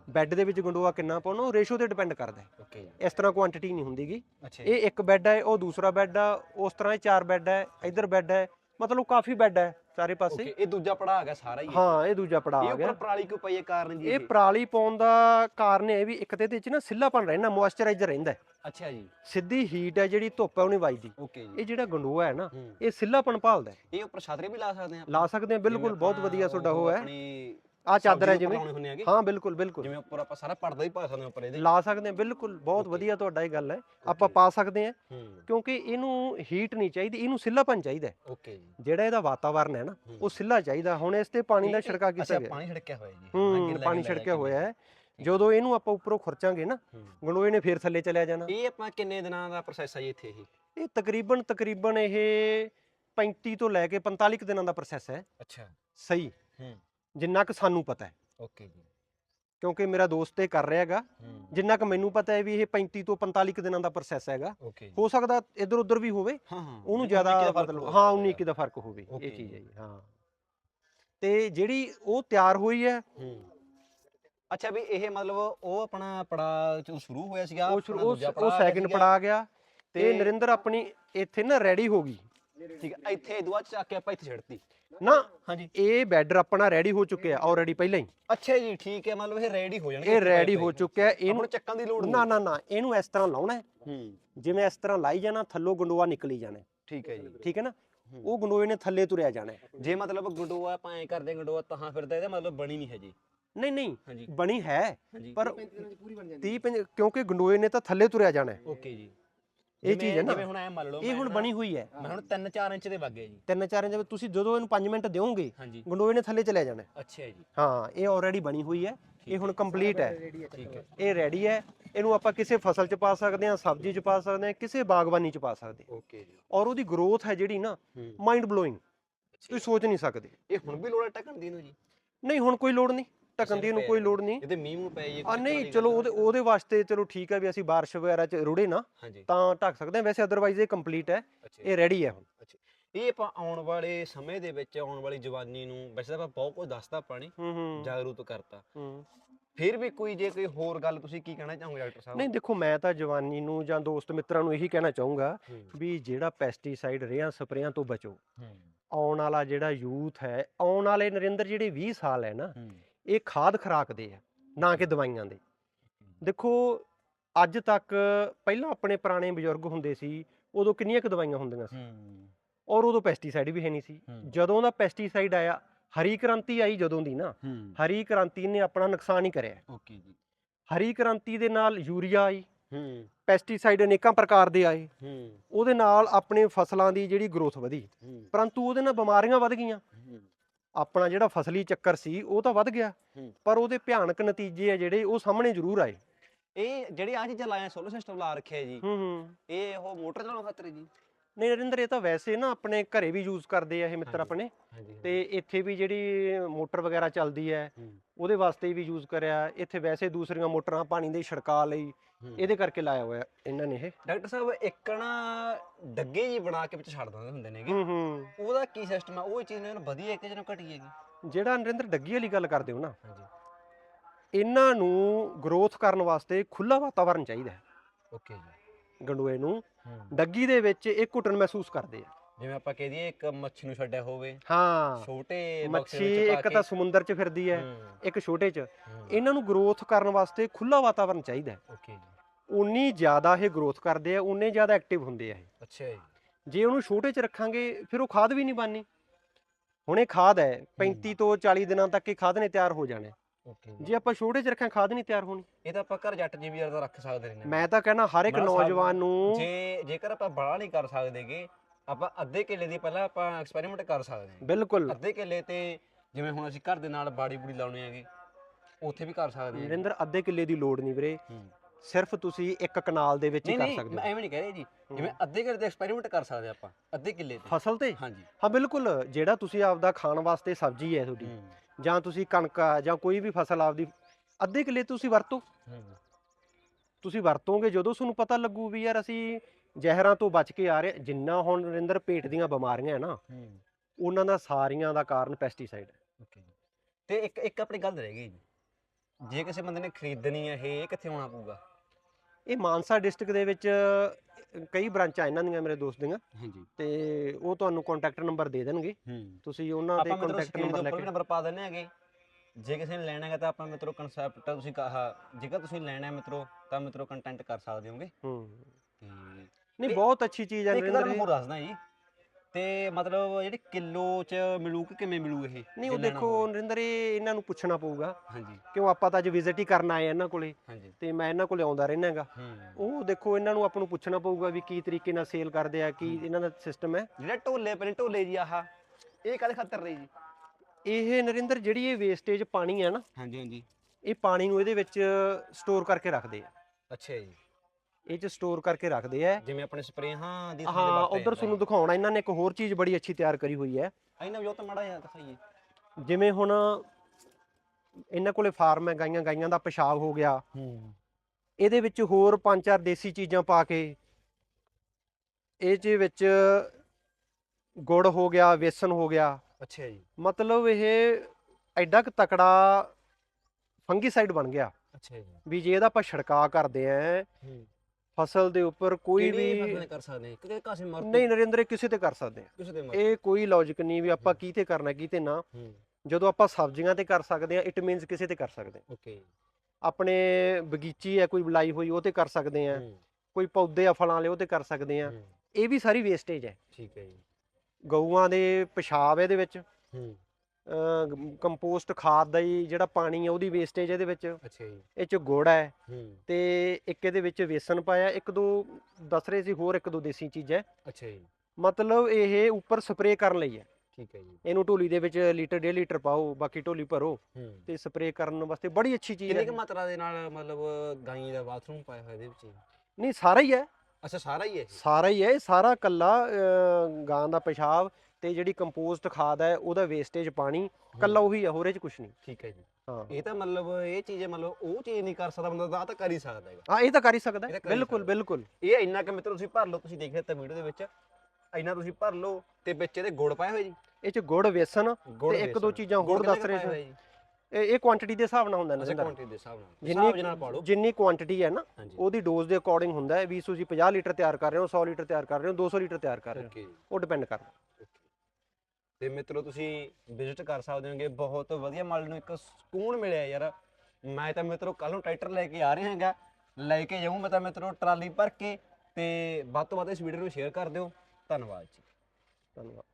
ਬੈੱਡ ਦੇ ਵਿੱਚ ਗੰਡੋਆ ਕਿੰਨਾ ਪਾਉਣਾ ਉਹ ਰੇਸ਼ੋ ਤੇ ਡਿਪੈਂਡ ਕਰਦਾ ਓਕੇ ਇਸ ਤਰ੍ਹਾਂ ਕੁਆਂਟੀਟੀ ਨਹੀਂ ਹੁੰਦੀਗੀ ਇਹ ਇੱਕ ਬੈੱਡ ਹੈ ਉਹ ਦੂਸਰਾ ਬੈੱਡ ਆ ਉਸ ਤਰ੍ਹਾਂ ਇਹ ਚਾਰ ਬੈੱਡ ਹੈ ਇੱਧਰ ਬੈੱਡ ਹੈ ਮਤਲਬ ਕਾਫੀ ਬੈੱਡ ਹੈ। ਚਾਰੇ ਪਾਸੇ? ਇਹ ਦੂਜਾ ਪੜਾ ਆ ਗਿਆ ਸਾਰਾ ਹੀ ਇਹ। ਹਾਂ ਇਹ ਦੂਜਾ ਪੜਾ ਇਹ ਆ ਉੱਪਰ ਗਿਆ ਪਰਾਲੀ ਕਿਉਂ ਪਈ ਹੈ? ਕਾਰਨ ਜੀ ਇਹ ਪਰਾਲੀ ਪਾਉਣ ਦਾ ਕਾਰਨ ਇਹ ਵੀ ਇੱਕ ਤੇ ਇਹਦੇ ਵਿੱਚ ਨਾ ਸਿੱਲਾਪਣ ਰਹਿਣਾ ਮੋਇਸਚਰਾਈਜ਼ਰ ਰਹਿੰਦਾ। ਅੱਛਾ ਜੀ। ਸਿੱਧੀ ਹੀਟ ਹੈ ਜਿਹੜੀ ਧੁੱਪ ਹੈ ਉਹ ਨਹੀਂ ਵੱਜਦੀ। ਓਕੇ ਜੀ। ਇਹ ਜਿਹੜਾ ਗੰਡੋਆ ਹੈ ਨਾ ਇਹ ਸਿੱਲਾਪਣ ਭਾਲਦਾ। ਇਹ ਉੱਪਰ ਛਾਤਰੇ ਵੀ ਲਾ ਸਕਦੇ ਆ ਲਾ ਸਕਦੇ ਆ ਬਿਲਕੁਲ ਬਹੁਤ ਵਧੀਆ ਤੁਹਾਡਾ ਉਹ ਹੈ। ਆਪਣੀ ਆ ਚਾਦਰ ਹੈ ਜਿਵੇਂ। ਹਾਂ ਬਿਲਕੁਲ ਬਿਲਕੁਲ। ਜਿਵੇਂ ਉੱਪਰ ਆਪਾਂ ਸਾਰਾ ਪੜਦਾ ਹੀ ਪਾ ਸਕਦੇ ਹਾਂ ਉੱਪਰ ਇਹਦੇ। ਲਾ ਸਕਦੇ ਆ ਬਿਲਕੁਲ ਬਹੁਤ. ਵਧੀਆ ਤੁਹਾਡਾ ਇਹ ਗੱਲ ਹੈ। ਆਪਾਂ. ਪਾ ਸਕਦੇ ਹੂੰ ਕਿਉਂਕਿ ਇਹਨੂੰ ਹੀਟ ਨਹੀਂ ਚਾਹੀਦੀ ਇਹਨੂੰ ਸਿੱਲਾਪਣ ਚਾਹੀਦਾ ਹੈ। ਓਕੇ ਜੀ। ਜਿਹੜਾ ਇਹਦਾ ਵਾਤਾਵਰਨ ਹੈ ਨਾ ਹੂੰ। ਉਹ ਸਿੱਲਾ ਚਾਹੀਦਾ ਹੁਣ ਇਸ ਤੇ ਪਾਣੀ ਦਾ ਛਿੜਕਾ ਕੀਤਾ ਅੱਛਾ ਗਿਆ। ਪਾਣੀ ਛਿੜਕਿਆ ਹੋਇਆ ਜੀ। ਹੂੰ ਪਾਣੀ ਛਿੜਕਿਆ ਹੋਇਆ ਹੈ। ਜਦੋਂ ਇਹਨੂੰ ਆਪਾਂ ਉੱਪਰੋਂ ਖੁਰਚਾਂਗੇ ਨਾ ਹੂੰ। ਗੰਡੋਏ ਨੇ ਫੇਰ ਥੱਲੇ ਚਲਿਆ ਜਾਣਾ। ਇਹ ਆਪਾਂ ਕਿੰਨੇ ਦਿਨਾਂ ਦਾ ਪ੍ਰੋਸੈਸ ਹੈ ਜੀ ਇੱਥੇ ਇਹ? ਇਹ ਤਕਰੀਬਨ ਤਕਰੀਬਨ ਇਹ 35 ਤੋਂ ਲੈ ਕੇ 45 ਕੁ ਦਿਨਾਂ ਦਾ ਪ੍ਰੋਸੈਸ ਹੈ। ਅੱਛਾ। ਸਹੀ। ਹੂੰ। ਜਿੰਨਾ ਕੁ ਸਾਨੂੰ ਪਤਾ ਹੈ। ਓਕੇ ਜੀ। ਕਿਉਂਕਿ ਮੇਰਾ ਦੋਸਤ ਇਹ ਕਰ ਰਿਹਾ ਹੈਗਾ। ਹੂੰ। ਜਿੰਨਾ ਕੁ ਮੈਨੂੰ ਪਤਾ ਹੈ ਵੀ ਇਹ 35 ਤੋਂ 45 ਕੁ ਦਿਨਾਂ ਦਾ ਪ੍ਰੋਸੈਸ ਹੈਗਾ। ਓਕੇ ਹੋ ਸਕਦਾ ਇੱਧਰ ਉੱਧਰ ਵੀ ਹੋਵੇ। ਹਾਂ ਹਾਂ ਉਹਨੂੰ ਜ਼ਿਆਦਾ ਮਤਲਬ ਹਾਂ ਥੋੜ੍ਹਾ 19 21 ਦਾ ਫ਼ਰਕ ਹੋਵੇ। ਇਹ ਚੀਜ਼ ਹੈ ਜੀ। ਹਾਂ। ਤੇ ਜਿਹੜੀ ਉਹ ਤਿਆਰ ਹੋਈ ਹੈ। ਹੂੰ। ਅੱਛਾ ਵੀ ਇਹ ਮਤਲਬ ਉਹ ਆਪਣਾ ਪੜਾ ਜੋ ਸ਼ੁਰੂ ਹੋਇਆ ਸੀਗਾ ਉਹ ਆਪਣਾ ਉਹ ਦੂਜਾ ਉਹ ਪੜਾਅ ਆ ਗਿਆ ਸੈਕਿੰਡ ਸੀਗਾ। ਪੜਾ ਗਿਆ। ਤੇ ਤੇ- ਨਰਿੰਦਰ ਆਪਣੀ ਇੱਥੇ ਨਾ ਰੈਡੀ ਹੋ ਗਈ। ਠੀਕ ਹੈ ਇੱਥੇ ਦੁਆ ਚੱਕ ਕੇ ਆਪਾਂ ਇੱਥੇ ਛੱਡਤੀ। ਨਾ ਹਾਂਜੀ। ਇਹ ਬੈਡਰ ਆਪਣਾ ਰੈਡੀ ਹੋ ਚੁੱਕਿਆ ਆਲਰੇਡੀ ਪਹਿਲਾਂ ਹੀ। ਅੱਛਾ ਜੀ ਠੀਕ ਹੈ ਮਤਲਬ ਇਹ ਰੈਡੀ ਹੋ ਜਾਣਗੇ ਇਹ ਰੈਡੀ ਹੋ। ਚੁੱਕਿਆ ਇਹਨੂੰ ਨੂੰ ਚੱਕਣ ਦੀ ਲੋੜ ਨਾ ਨਹੀਂ। ਨਾ ਨਾ ਇਹਨੂੰ ਇਸ ਤਰ੍ਹਾਂ ਲਾਉਣਾ ਹੈ। ਹੂੰ। ਜਿਵੇਂ ਇਸ ਤਰ੍ਹਾਂ ਲਾਈ ਜਾਣਾ ਥੱਲੋਂ ਗੰਡੋਆ ਨਿਕਲੀ ਜਾਣਾ ਠੀਕ ਹੈ ਜੀ। ਠੀਕ ਹੈ ਨਾ। ਉਹ ਗੰਡੋਏ ਨੇ ਥੱਲੇ ਤੁਰਿਆ ਜਾਣਾ। ਜੇ ਮਤਲਬ ਗੰਡੋਆ ਆਪਾਂ ਐ ਕਰਦੇ ਗੰਡੋਆ ਤਾਂ ਫਿਰਦਾ ਇਹਦਾ ਮਤਲਬ ਬਣੀ ਨਹੀਂ ਹੈ ਜੀ ਨਹੀਂ ਨਹੀਂ ਬਣੀ ਹੈ ਪਰ 30 ਪੰਜ- ਕਿਉਂਕਿ ਗੰਡੋਏ ਨੇ ਤਾਂ ਥੱਲੇ ਤੁਰਿਆ ਜਾਣਾ ਹੈ। ਓਕੇ ਜੀ। ਇਹ ਚੀਜ਼ ਹੈ ਨਾ। ਜਿਵੇਂ ਹੁਣ ਐ ਮੰਨ ਲਓ ਇਹ ਹੁਣ ਬਣੀ ਹੋਈ ਹੈ। ਮੈਂ ਹੁਣ 3-4 ਇੰਚ ਦੇ ਵਗ ਗਿਆ ਜੀ। ਤਿੰਨ ਚਾਰ ਇੰਚ ਤੁਸੀਂ ਜਦੋਂ ਇਹਨੂੰ 5 ਮਿੰਟ ਦਿਓਗੇ ਗੰਡੋਏ ਨੇ ਥੱਲੇ ਚਲਿਆ ਜਾਣਾ। ਹੈ। ਅੱਛਾ ਜੀ। ਹਾਂ ਇਹ ਆਲਰੇਡੀ ਬਣੀ ਹੋਈ ਹੈ। ਇਹ ਹੁਣ ਕੰਪਲੀਟ ਹੈ। ਠੀਕ ਹੈ। ਇਹ ਰੈਡੀ ਹੈ। ਇਹਨੂੰ ਆਪਾਂ ਕਿਸੇ ਫਸਲ 'ਚ ਪਾ ਸਕਦੇ ਹਾਂ ਸਬਜ਼ੀ 'ਚ ਪਾ ਸਕਦੇ ਹਾਂ ਕਿਸੇ ਬਾਗਬਾਨੀ 'ਚ ਪਾ ਸਕਦੇ ਹਾਂ। ਓਕੇ ਜੀ। ਔਰ ਉਹਦੀ ਗਰੋਥ ਹੈ ਜਿਹੜੀ ਨਾ ਮਾਈਂਡ ਬਲੋਇੰਗ ਤੁਸੀਂ ਸੋਚ ਨਹੀਂ ਸਕਦੇ। ਇਹ ਹੁਣ ਵੀ ਲੋੜ ਹੈ ਟਕਣ ਦੀ ਨੂੰ ਜੀ? ਨਹੀਂ ਹੁਣ ਕੋਈ ਲੋੜ ਨਹੀਂ। ਢੱਕਣ ਦੀ ਨੂੰ ਕੋਈ। ਲੋੜ ਨਹੀਂ। ਇਹਦੇ ਮੀਂਹ ਮੂੰਹ ਪੈ ਜੇ ਆ ਨਹੀਂ ਚਲੋ ਉਹਦੇ ਉਹਦੇ ਵਾਸਤੇ ਚਲੋ ਠੀਕ ਹੈ ਵੀ ਅਸੀਂ ਬਾਰਿਸ਼ ਵਗੈਰਾ 'ਚ ਰੁੜੇ ਨਾ ਤਾਂ ਢੱਕ ਸਕਦੇ ਹਾਂ। ਵੈਸੇ ਅਦਰਵਾਈਜ਼ ਇਹ ਕੰਪਲੀਟ ਹੈ। ਇਹ ਰੈਡੀ ਹੈ ਹੁਣ। ਇਹ ਆਪਾਂ ਆਉਣ ਵਾਲੇ ਸਮੇਂ ਦੇ ਵਿੱਚ ਆਉਣ ਵਾਲੀ ਜਵਾਨੀ ਨੂੰ ਵੈਸੇ ਤਾਂ ਆਪਾਂ ਬਹੁਤ ਕੁਝ ਦੱਸਤਾ ਪਾਣੀ ਜਾਗਰੂਕ ਕਰਤਾ। ਫਿਰ ਵੀ ਕੋਈ ਜੇ ਕੋਈ ਹੋਰ ਗੱਲ ਤੁਸੀਂ ਕੀ ਕਹਿਣਾ ਚਾਹੋਗੇ ਡਾਕਟਰ ਸਾਹਿਬ? ਨਹੀਂ ਦੇਖੋ ਮੈਂ ਤਾਂ ਜਵਾਨੀ ਨੂੰ ਜਾਂ ਦੋਸਤ ਮਿੱਤਰਾਂ ਨੂੰ ਇਹੀ ਕਹਿਣਾ ਚਾਹੂੰਗਾ ਵੀ ਜਿਹੜਾ ਪੈਸਟੀਸਾਈਡ ਰੇਹਾਂ ਸਪਰੇਆਂ ਤੋਂ ਬਚੋ। ਆਉਣ ਵਾਲਾ ਜਿਹੜਾ ਯੂਥ ਹੈ ਆਉਣ ਵਾਲੇ ਨਰਿੰਦਰ ਜਿਹੜੇ 20 ਸਾਲ ਹੈ ਨਾ ਇਹ ਖਾਦ ਖਰਾਕ ਦੇ ਆ ਨਾ ਕਿ ਦਵਾਈਆਂ ਦੇ। ਦੇਖੋ ਅੱਜ ਤੱਕ ਪਹਿਲਾਂ ਆਪਣੇ ਪੁਰਾਣੇ ਬਜ਼ੁਰਗ ਹੁੰਦੇ ਸੀ ਉਦੋਂ ਕਿੰਨੀਆਂ ਕੁ ਦਵਾਈਆਂ ਹੁੰਦੀਆਂ ਸੀ? ਔਰ ਉਦੋਂ ਪੈਸਟੀਸਾਈਡ ਵੀ ਹੈ ਨਹੀਂ ਸੀ। ਜਦੋਂ ਦਾ ਪੈਸਟੀਸਾਈਡ ਆਇਆ ਹਰੀ ਕ੍ਰਾਂਤੀ ਆਈ ਜਦੋਂ ਦੀ ਨਾ ਹਰੀ ਕ੍ਰਾਂਤੀ ਨੇ ਆਪਣਾ ਨੁਕਸਾਨ ਹੀ ਕਰਿਆ। ਓਕੇ ਜੀ। ਹਰੀ ਕ੍ਰਾਂਤੀ ਦੇ ਨਾਲ ਯੂਰੀਆ ਆਈ ਹੂੰ। ਪੈਸਟੀਸਾਈਡ ਅਨੇਕਾਂ ਪ੍ਰਕਾਰ ਦੇ ਆਏ। ਹੂੰ। ਉਹਦੇ ਨਾਲ ਆਪਣੇ ਫਸਲਾਂ ਦੀ ਜਿਹੜੀ ਗਰੋਥ ਵਧੀ। ਪਰੰਤੂ ਉਹਦੇ ਨਾਲ ਬਿਮਾਰੀਆਂ ਵੱਧ ਗਈਆਂ। ਆਪਣਾ ਜਿਹੜਾ ਫਸਲੀ ਚੱਕਰ ਸੀ ਉਹ ਤਾਂ ਵੱਧ ਗਿਆ। ਪਰ ਉਹਦੇ ਭਿਆਨਕ ਨਤੀਜੇ ਆ ਜਿਹੜੇ ਉਹ ਸਾਹਮਣੇ ਜ਼ਰੂਰ ਆਏ। ਇਹ ਜਿਹੜੀ ਆ ਚੀਜ਼ਾਂ ਲਾਇਆ ਸੋਲਰ ਸਿਸਟਮ ਲਾ ਰੱਖਿਆ ਜੀ। ਹੂੰ ਹੂੰ। ਇਹ ਉਹ ਮੋਟਰ ਚਲਾਉਣ ਖਾਤਰ ਜੀ। ਨਹੀਂ ਨਰਿੰਦਰ ਇਹ ਤਾਂ ਵੈਸੇ ਨਾ ਆਪਣੇ ਘਰੇ ਵੀ ਯੂਜ਼ ਕਰਦੇ ਆ ਇਹ ਮਿੱਤਰ। ਆਪਣੇ। ਹਾਂਜੀ ਤੇ ਇੱਥੇ ਵੀ ਜਿਹੜੀ ਮੋਟਰ ਵਗੈਰਾ ਚੱਲਦੀ ਹੈ। ਉਹਦੇ ਵਾਸਤੇ ਵੀ ਯੂਜ਼ ਕਰਿਆ। ਇੱਥੇ ਵੈਸੇ ਦੂਸਰੀਆਂ ਮੋਟਰਾਂ ਪਾਣੀ ਦੇ ਛੜਕਾ ਲਈ ਇਹਦੇ ਕਰਕੇ ਲਾਇਆ ਹੋਇਆ ਇਹਨਾਂ ਨੇ ਇਹ। ਡਾਕਟਰ ਸਾਹਿਬ ਇੱਕ ਨਾ ਡੱਗੇ ਜੀ ਬਣਾ ਕੇ ਵਿੱਚ ਛੱਡ ਦਿੰਦੇ ਹੁੰਦੇ ਨੇਗੇ ਉਹਦਾ ਕੀ ਸਿਸਟਮ ਆ? ਉਹ ਚੀਜ਼ ਨੂੰ ਵਧੀਆ ਇੱਕ ਜਿਹਨੂੰ ਘਟੀ ਹੈਗੀ। ਜਿਹੜਾ ਨਰਿੰਦਰ ਡੱਗੀ ਵਾਲੀ ਗੱਲ ਕਰਦੇ ਹੋ ਨਾ ਹਾਂਜੀ। ਇਹਨਾਂ ਨੂੰ ਗਰੋਥ ਕਰਨ ਵਾਸਤੇ ਖੁੱਲਾ ਵਾਤਾਵਰਣ ਚਾਹੀਦਾ ਹੈ। ਓਕੇ ਜੀ। ਗੰਡੋਏ ਨੂੰ ਡੱਗੀ ਦੇ ਵਿੱਚ ਇਹ ਘੁੱਟਣ ਮਹਿਸੂਸ ਕਰਦੇ ਆ। ਜਿਵੇਂ ਆਪਾਂ ਕਹਿ ਦਈਏ ਇੱਕ ਮੱਛੀ ਨੂੰ ਛੱਡਿਆ ਹੋਵੇ। ਹਾਂ। ਛੋਟੇ ਮੱਛੀ ਇੱਕ ਤਾਂ ਸਮੁੰਦਰ 'ਚ ਫਿਰਦੀ ਹੈ ਇੱਕ ਛੋਟੇ 'ਚ। ਇਹਨਾਂ ਨੂੰ ਗਰੋਥ ਕਰਨ ਵਾਸਤੇ ਖੁੱਲਾ ਵਾਤਾਵਰਣ ਚਾਹੀਦਾ ਹੈ। ਓਕੇ ਜੀ। ਉਨੀ ਜ਼ਿਆਦਾ ਇਹ ਗਰੋਥ ਕਰਦੇ ਆ ਉਨੇ ਜ਼ਿਆਦਾ ਐਕਟਿਵ ਹੁੰਦੇ ਆ ਇਹ। ਅੱਛਾ ਜੀ। ਜੇ ਉਹਨੂੰ ਛੋਟੇ 'ਚ ਰੱਖਾਂਗੇ ਫਿਰ ਉਹ ਖਾਦ ਵੀ ਨਹੀਂ ਬਣਨੀ। ਹੁਣ ਇਹ ਖਾਦ ਹੈ 35 ਤੋਂ 40 ਦਿਨਾਂ ਤੱਕ ਇਹ ਖਾਦ ਨੇ ਤਿਆਰ ਹੋ ਜਾਣਾ। ਜੀ। ਆਪਾਂ ਛੋਟੇ 'ਚ ਰੱਖਾਂ ਖਾਦ ਨਹੀਂ ਤਿਆਰ ਹੋਣੀ। ਇਹ ਤਾਂ ਆਪਾਂ ਘਰ ਜੱਟ ਜੀ ਵੀ ਦਾ ਰੱਖ ਸਕਦੇ ਨੇ। ਮੈਂ ਤਾਂ ਕਹਿੰਦਾ ਹਰ ਇੱਕ ਨੌਜਵਾਨ ਨੂੰ ਜੇ ਜੇਕਰ ਆਪਾਂ ਬੜਾ ਨਹੀਂ ਕਰ ਸਕਦੇਗੇ ਆਪਾਂ ਅੱਧੇ ਕਿੱਲੇ ਦੀ ਪਹਿਲਾਂ ਆਪਾਂ ਐਕਸਪੈਰੀਮੈਂਟ ਕਰ ਸਕਦੇ ਹਾਂ। ਬਿਲਕੁਲ। ਅੱਧੇ ਕਿੱਲੇ ਤੇ ਜਿਵੇਂ ਹੁਣ ਅਸੀਂ ਘਰ ਦੇ ਨਾਲ ਬਾੜੀ ਬੂੜੀ ਲਾਉਣੀ ਹੈਗੀ ਉੱਥੇ ਵੀ ਕਰ ਸਕਦੇ ਹਾਂ। ਨਰਿੰਦਰ ਅੱਧੇ ਕਿੱਲੇ ਦੀ ਲੋੜ ਨਹੀਂ ਵੀਰੇ। ਸਿਰਫ ਤੁਸੀਂ ਇੱਕ ਕਨਾਲ ਦੇ ਵਿੱਚ ਹੀ ਕਰ ਸਕਦੇ ਐਵੇਂ ਨਹੀਂ ਕਹਿ ਰਿਹਾ ਜੀ। ਜਿਵੇਂ ਅੱਧੇ ਕਿੱਲੇ ਤੇ ਐਕਸਪੈਰੀਮੈਂਟ ਕਰ ਸਕਦੇ ਆਪਾਂ ਅੱਧੇ ਕਿੱਲੇ ਤੇ। ਫਸਲ ਤੇ? ਹਾਂਜੀ। ਹਾਂ ਬਿਲਕੁਲ। ਜਿਹੜਾ ਤੁਸੀਂ ਆਪਦਾ ਖਾਣ ਵਾਸਤੇ ਸਬਜ਼ੀ ਹੈ ਤੁਹਾਡੀ ਜਾਂ ਤੁਸੀਂ ਕਣਕ ਆ ਜਾਂ ਕੋਈ ਵੀ ਫਸਲ ਆਪਦੀ ਅੱਧੇ ਕਿੱਲੇ ਤੁਸੀਂ ਵਰਤੋ। ਤੁਸੀਂ ਵਰਤੋਗੇ ਜਦੋਂ ਤੁਹਾਨੂੰ ਪਤਾ ਲੱਗੂ ਵੀ ਯਾਰ ਅਸੀਂ ਜ਼ਹਿਰਾਂ ਤੋਂ ਬਚ ਕੇ ਆ ਰਹੇ ਜਿੰਨਾ ਹੁਣ ਨਰਿੰਦਰ ਪੇਟ ਦੀਆਂ ਬਿਮਾਰੀਆਂ ਹੈ। ਨਾ ਉਹਨਾਂ ਦਾ ਸਾਰੀਆਂ ਦਾ ਕਾਰਨ ਪੈਸਟੀਸਾਈਡ ਹੈ। ਤੇ ਇੱਕ ਇੱਕ ਆਪਣੀ ਗੱਲ ਰਹਿ ਗਈ ਜੀ। ਜੇ ਕਿਸੇ ਬੰਦੇ ਨੇ ਖਰੀਦਣੀ ਹੈ ਇਹ ਕਿੱਥੇ ਆਉਣਾ ਪਊਗਾ? ਇਹ ਮਾਨਸਾ ਡਿਸਟ੍ਰਿਕਟ ਦੇ ਵਿੱਚ ਕਈ ਬ੍ਰਾਂਚਾਂ ਇਹਨਾਂ ਦੀਆਂ ਮੇਰੇ ਦੋਸਤ ਦੀਆਂ ਹਾਂਜੀ। ਤੇ ਉਹ ਤੁਹਾਨੂੰ ਕੰਟੈਕਟ ਨੰਬਰ ਦੇ ਦੇਣਗੇ। ਹੂੰ। ਤੁਸੀਂ ਉਹਨਾਂ ਦੇ ਆਪਾਂ ਮਿੱਤਰੋ ਕੰਟੈਕਟ ਸਕਰੀਨ ਦੇ ਨੰਬਰ ਲੈ ਉੱਪਰ ਵੀ ਕੇ ਨੰਬਰ ਪਾ ਦਿੰਨੇ ਹੈਗੇ। ਜੇ ਕਿਸੇ ਨੇ ਲੈਣਾ ਹੈਗਾ ਤਾਂ ਆਪਾਂ ਮਿੱਤਰੋ ਕਨਸੈਪਟ ਤੁਸੀਂ ਕਹਾ ਜੇਕਰ ਤੁਸੀਂ ਲੈਣਾ ਹੈ ਮਿੱਤਰੋ ਤਾਂ ਮਿੱਤਰੋ ਕੰਟੈਂਟ ਕਰ ਸਕਦੇ ਹੋਗੇ ਹੂੰ। ਤੇ ਨਹੀਂ ਬਹੁਤ ਅੱਛੀ ਚੀਜ਼ ਹੈ ਇੱਕ ਗੱਲ ਨਰਿੰਦਰ। ਹੋਰ ਦੱਸਦਾ ਜੀ। ਤੇ ਮਤਲਬ ਜਿਹੜੀ ਕਿਲੋ ਚ ਮਿਲੂ ਕਿ ਕਿਵੇਂ ਮਿਲੂ ਇਹ? ਨਹੀਂ ਉਹ ਜੇ ਲੈਣਾ ਦੇਖੋ ਹੋਵੇ? ਨਰਿੰਦਰ ਇਹ ਇਹਨਾਂ ਨੂੰ ਪੁੱਛਣਾ ਪਊਗਾ। ਹਾਂਜੀ। ਕਿਉਂ ਆਪਾਂ ਤਾਂ ਅੱਜ ਵਿਜ਼ਿਟ ਹੀ ਕਰਨ ਆਏ ਆ ਇਹਨਾਂ ਕੋਲੇ। ਹਾਂਜੀ। ਤੇ ਮੈਂ ਇਹਨਾਂ ਕੋਲੇ ਆਉਂਦਾ ਰਹਿਣਾ ਹੈਗਾ। ਹੂੰ। ਉਹ ਦੇਖੋ ਇਹਨਾਂ ਨੂੰ ਆਪਾਂ ਨੂੰ ਪੁੱਛਣਾ ਪਊਗਾ ਵੀ ਕੀ ਤਰੀਕੇ ਨਾਲ ਸੇਲ ਕਰਦੇ ਆ ਕੀ ਇਹਨਾਂ ਦਾ ਸਿਸਟਮ ਹੈ। ਜਿਹੜਾ ਢੋਲੇ ਪਰੇ ਢੋਲੇ ਜੀ ਆਹ। ਇਹ ਕਾਹਦੇ ਖਾਤਰ ਰਹੀ ਜੀ? ਇਹ ਨਰਿੰਦਰ ਜਿਹੜੀ ਇਹ ਵੇਸਟੇਜ ਪਾਣੀ ਹੈ ਨਾ ਹਾਂਜੀ ਹਾਂਜੀ। ਇਹ ਪਾਣੀ ਨੂੰ ਇਹਦੇ ਵਿੱਚ ਸਟੋਰ ਕਰਕੇ ਰੱਖਦੇ ਆ। ਅੱਛਾ ਜੀ। ਇਹ ਚ ਸਟੋਰ ਕਰਕੇ ਰੱਖਦੇ ਆ। ਜਿਵੇਂ ਆਪਣੇ ਸਪਰੇਹਾਂ ਦੀ ਹਾਂ ਉਧਰ ਤੁਹਾਨੂੰ ਦਿਖਾਉਣਾ ਇਹਨਾਂ ਨੇ ਇੱਕ ਹੋਰ ਚੀਜ਼ ਬੜੀ ਅੱਛੀ ਤਿਆਰ ਕਰੀ ਹੋਈ ਹੈ। ਇਹਨਾਂ ਜੋ ਤਾਂ ਮੜਾ ਜਿਹਾ ਦਿਖਾਈਏ। ਜਿਵੇਂ ਹੁਣ ਇਹਨਾਂ ਕੋਲੇ ਫਾਰਮ ਹੈ ਗਾਈਆਂ ਗਾਈਆਂ ਦਾ ਪਿਸ਼ਾਬ ਹੋ ਗਿਆ। ਹੂੰ। ਇਹਦੇ ਵਿੱਚ ਹੋਰ ਪੰਜ ਚਾਰ ਦੇਸੀ ਚੀਜ਼ਾਂ ਪਾ ਕੇ ਇਹ ਚ ਵਿੱਚ ਗੁੜ ਹੋ ਗਿਆ ਵੇਸਣ ਹੋ ਗਿਆ। ਅੱਛਾ ਜੀ। ਮਤਲਬ ਇਹ ਐਡਾ ਕੁ ਤਕੜਾ ਫੰਗੀਸਾਈਡ ਬਣ ਗਿਆ। ਅੱਛਾ ਜੀ। ਵੀ ਜੇ ਇਹਦਾ ਆਪਾਂ ਛਿੜਕਾਅ ਕਰਦੇ ਆਂ ਫਸਲ ਦੇ ਉੱਪਰ ਕੋਈ ਵੀ ਫਸਲ ਕਰ ਸਕਦੇ ਹਾਂ? ਕਿਉਂਕਿ ਕਾਸੇ ਮਰ ਨਹੀਂ ਨਰਿੰਦਰ ਇਹ ਕਿਸੇ ਤੇ ਕਰ ਸਕਦੇ ਆ ਕਿਸੇ ਦੇ ਮਰ ਇਹ ਕੋਈ ਲੌਜੀਕ ਨਹੀਂ ਵੀ ਆਪਾਂ ਕੀ ਤੇ ਕਰਨਾ ਕੀ ਤੇ ਨਾ। ਜਦੋਂ ਆਪਾਂ ਸਬਜ਼ੀਆਂ ਤੇ ਕਰ ਸਕਦੇ ਆ ਇਟ ਮੀਨਸ ਕਿਸੇ ਤੇ ਕਰ ਸਕਦੇ ਆ ਓਕੇ ਆਪਣੇ ਬਗੀਚੀ ਹੈ ਕੋਈ ਬੁਲਾਈ ਹੋਈ ਉਹ ਤੇ ਕਰ ਸਕਦੇ ਆ ਕੋਈ ਪੌਦੇ ਆ ਫਲਾਂ ਵਾਲੇ ਉਹ ਤੇ ਕਰ ਸਕਦੇ ਆ ਇਹ ਵੀ ਸਾਰੀ ਵੇਸਟੇਜ ਹੈ। ਠੀਕ ਹੈ ਜੀ। ਗਊਆਂ ਦੇ ਪਿਸ਼ਾਬ ਇਹਦੇ ਵਿੱਚ। ਹੂੰ। ਕੰਪੋਸਟ ਖਾਦ ਦਾ ਹੀ ਜਿਹੜਾ ਪਾਣੀ ਹੈ ਉਹਦੀ ਵੇਸਟੇਜ ਇਹਦੇ ਵਿੱਚ। ਅੱਛਾ ਜੀ। ਇਹ ਚ ਗੁੜ ਹੈ। ਤੇ ਇੱਕ ਇਹਦੇ ਵਿੱਚ ਵੇਸਣ ਪਾਇਆ ਇੱਕ ਦੋ ਦੱਸ ਰਹੇ ਸੀ ਹੋਰ ਇੱਕ ਦੋ ਦੇਸੀ ਚੀਜ਼ ਹੈ ਅੱਛਾ ਜੀ। ਮਤਲਬ ਇਹ ਉੱਪਰ ਸਪਰੇਅ ਕਰਨ ਲਈ ਹੈ ਠੀਕ ਹੈ ਜੀ। ਇਹਨੂੰ ਢੋਲੀ ਦੇ ਵਿੱਚ ਲੀਟਰ ਡੇਢ ਲੀਟਰ ਪਾਓ ਬਾਕੀ ਢੋਲੀ ਭਰੋ। ਤੇ ਸਪਰੇਅ ਕਰਨ ਵਾਸਤੇ ਬੜੀ ਅੱਛੀ ਚੀਜ਼ ਕਿੰਨੀ ਹੈ ਕੁ ਮਾਤਰਾ ਦੇ ਨਾਲ ਮਤਲਬ ਗਾਈ ਦਾ ਬਾਥਰੂਮ ਪਾਇਆ ਹੋਇਆ ਇਹਦੇ ਵਿੱਚ? ਨਹੀਂ ਸਾਰਾ ਹੀ ਹੈ ਅੱਛਾ ਸਾਰਾ ਹੀ ਹੈ? ਸਾਰਾ ਹੀ ਹੈ ਸਾਰਾ ਕੱਲਾ ਗਾਂ ਦਾ ਪਿਸ਼ਾਬ ਤੇ ਜਿਹੜੀ ਕੰਪੋਸਟ ਖਾਦ ਹੈ ਉਹਦਾ ਵੇਸਟੇਜ ਪਾਣੀ ਕੱਲਾ ਉਹੀ ਹੈ ਹੋਰ ਇਹ ਚ ਕੁਝ ਨਹੀਂ। ਠੀਕ ਹੈ ਜੀ। ਹਾਂ। ਇਹ ਤਾਂ ਮਤਲਬ ਇਹ ਚੀਜ਼ ਮਤਲਬ ਉਹ ਚੀਜ਼ ਨਹੀਂ ਕਰ ਸਕਦਾ ਬੰਦਾ ਤਾਂ ਤਾਂ ਕਰ ਹੀ ਸਕਦਾ ਹੈਗਾ। ਹਾਂ ਇਹ ਤਾਂ ਕਰ ਹੀ ਸਕਦਾ। ਬਿਲਕੁਲ। ਬਿਲਕੁਲ। ਇਹ ਇੰਨਾ ਕਿ ਮਿੱਤਰ ਤੁਸੀਂ ਭਰ ਲਓ ਤੁਸੀਂ ਦੇਖ ਰਹੇ ਤਾਂ ਵੀਡੀਓ ਦੇ ਵਿੱਚ। ਇੰਨਾ ਤੁਸੀਂ ਭਰ ਲਓ ਤੇ ਵਿੱਚ ਇਹਦੇ ਗੁੜ ਪਾਏ ਹੋਏ ਜੀ। ਇਹ ਚ ਗੁੜ ਵੇਸਣ ਤੇ ਇੱਕ ਦੋ। ਚੀਜ਼ਾਂ ਹੋਰ ਦੱਸ ਰਹੇ ਸੀ? ਇਹ ਇਹ ਕੁਆਂਟੀਟੀ ਦੇ ਹਿਸਾਬ ਨਾਲ ਹੁੰਦਾ ਅੱਛਾ ਨਰਿੰਦਰ ਕੁਆਂਟੀਟੀ ਦੇ ਹਿਸਾਬ ਨਾਲ। ਜਿੰਨੀ ਨਾਲ ਪਾ ਲਓ। ਜਿੰਨੀ ਕੁਆਂਟੀਟੀ ਹੈ ਨਾ ਉਹਦੀ ਡੋਜ਼ ਦੇ ਅਕੋਰਡਿੰਗ ਹੁੰਦਾ ਹੈ। ਵੀ ਤੁਸੀਂ 50 ਲੀਟਰ ਤਿਆਰ ਕਰ ਰਹੇ ਹੋ 100 ਲੀਟਰ ਤਿਆਰ ਕਰ ਰਹੇ ਹੋ 200 ਲੀਟਰ ਤਿਆਰ ਕਰ ਰਹੇ ਹੋ। ਉਹ ਡਿਪੈਂਡ ਕਰਦਾ। ਤੇ ਮਿੱਤਰੋ ਤੁਸੀਂ ਵਿਜ਼ਿਟ ਕਰ ਸਕਦੇ ਹੋਗੇ, ਬਹੁਤ ਵਧੀਆ ਮਾਲ ਨੂੰ ਇੱਕ ਸਕੂਨ ਮਿਲਿਆ ਯਾਰ। ਮੈਂ ਤਾਂ ਮਿੱਤਰੋ ਕੱਲ ਨੂੰ ਟਰੈਕਟਰ ਲੈ ਕੇ ਆ ਰਿਹਾ ਹਾਂਗਾ, ਲੈ ਕੇ ਜਾਊਂ ਮੈਂ ਤਾਂ ਮਿੱਤਰੋ ਟਰਾਲੀ ਭਰ ਕੇ ਤੇ ਵੱਧ ਤੋਂ ਵੱਧ ਇਸ ਵੀਡੀਓ ਨੂੰ ਸ਼ੇਅਰ ਕਰ ਦਿਓ। ਧੰਨਵਾਦ ਜੀ। ਧੰਨਵਾਦ।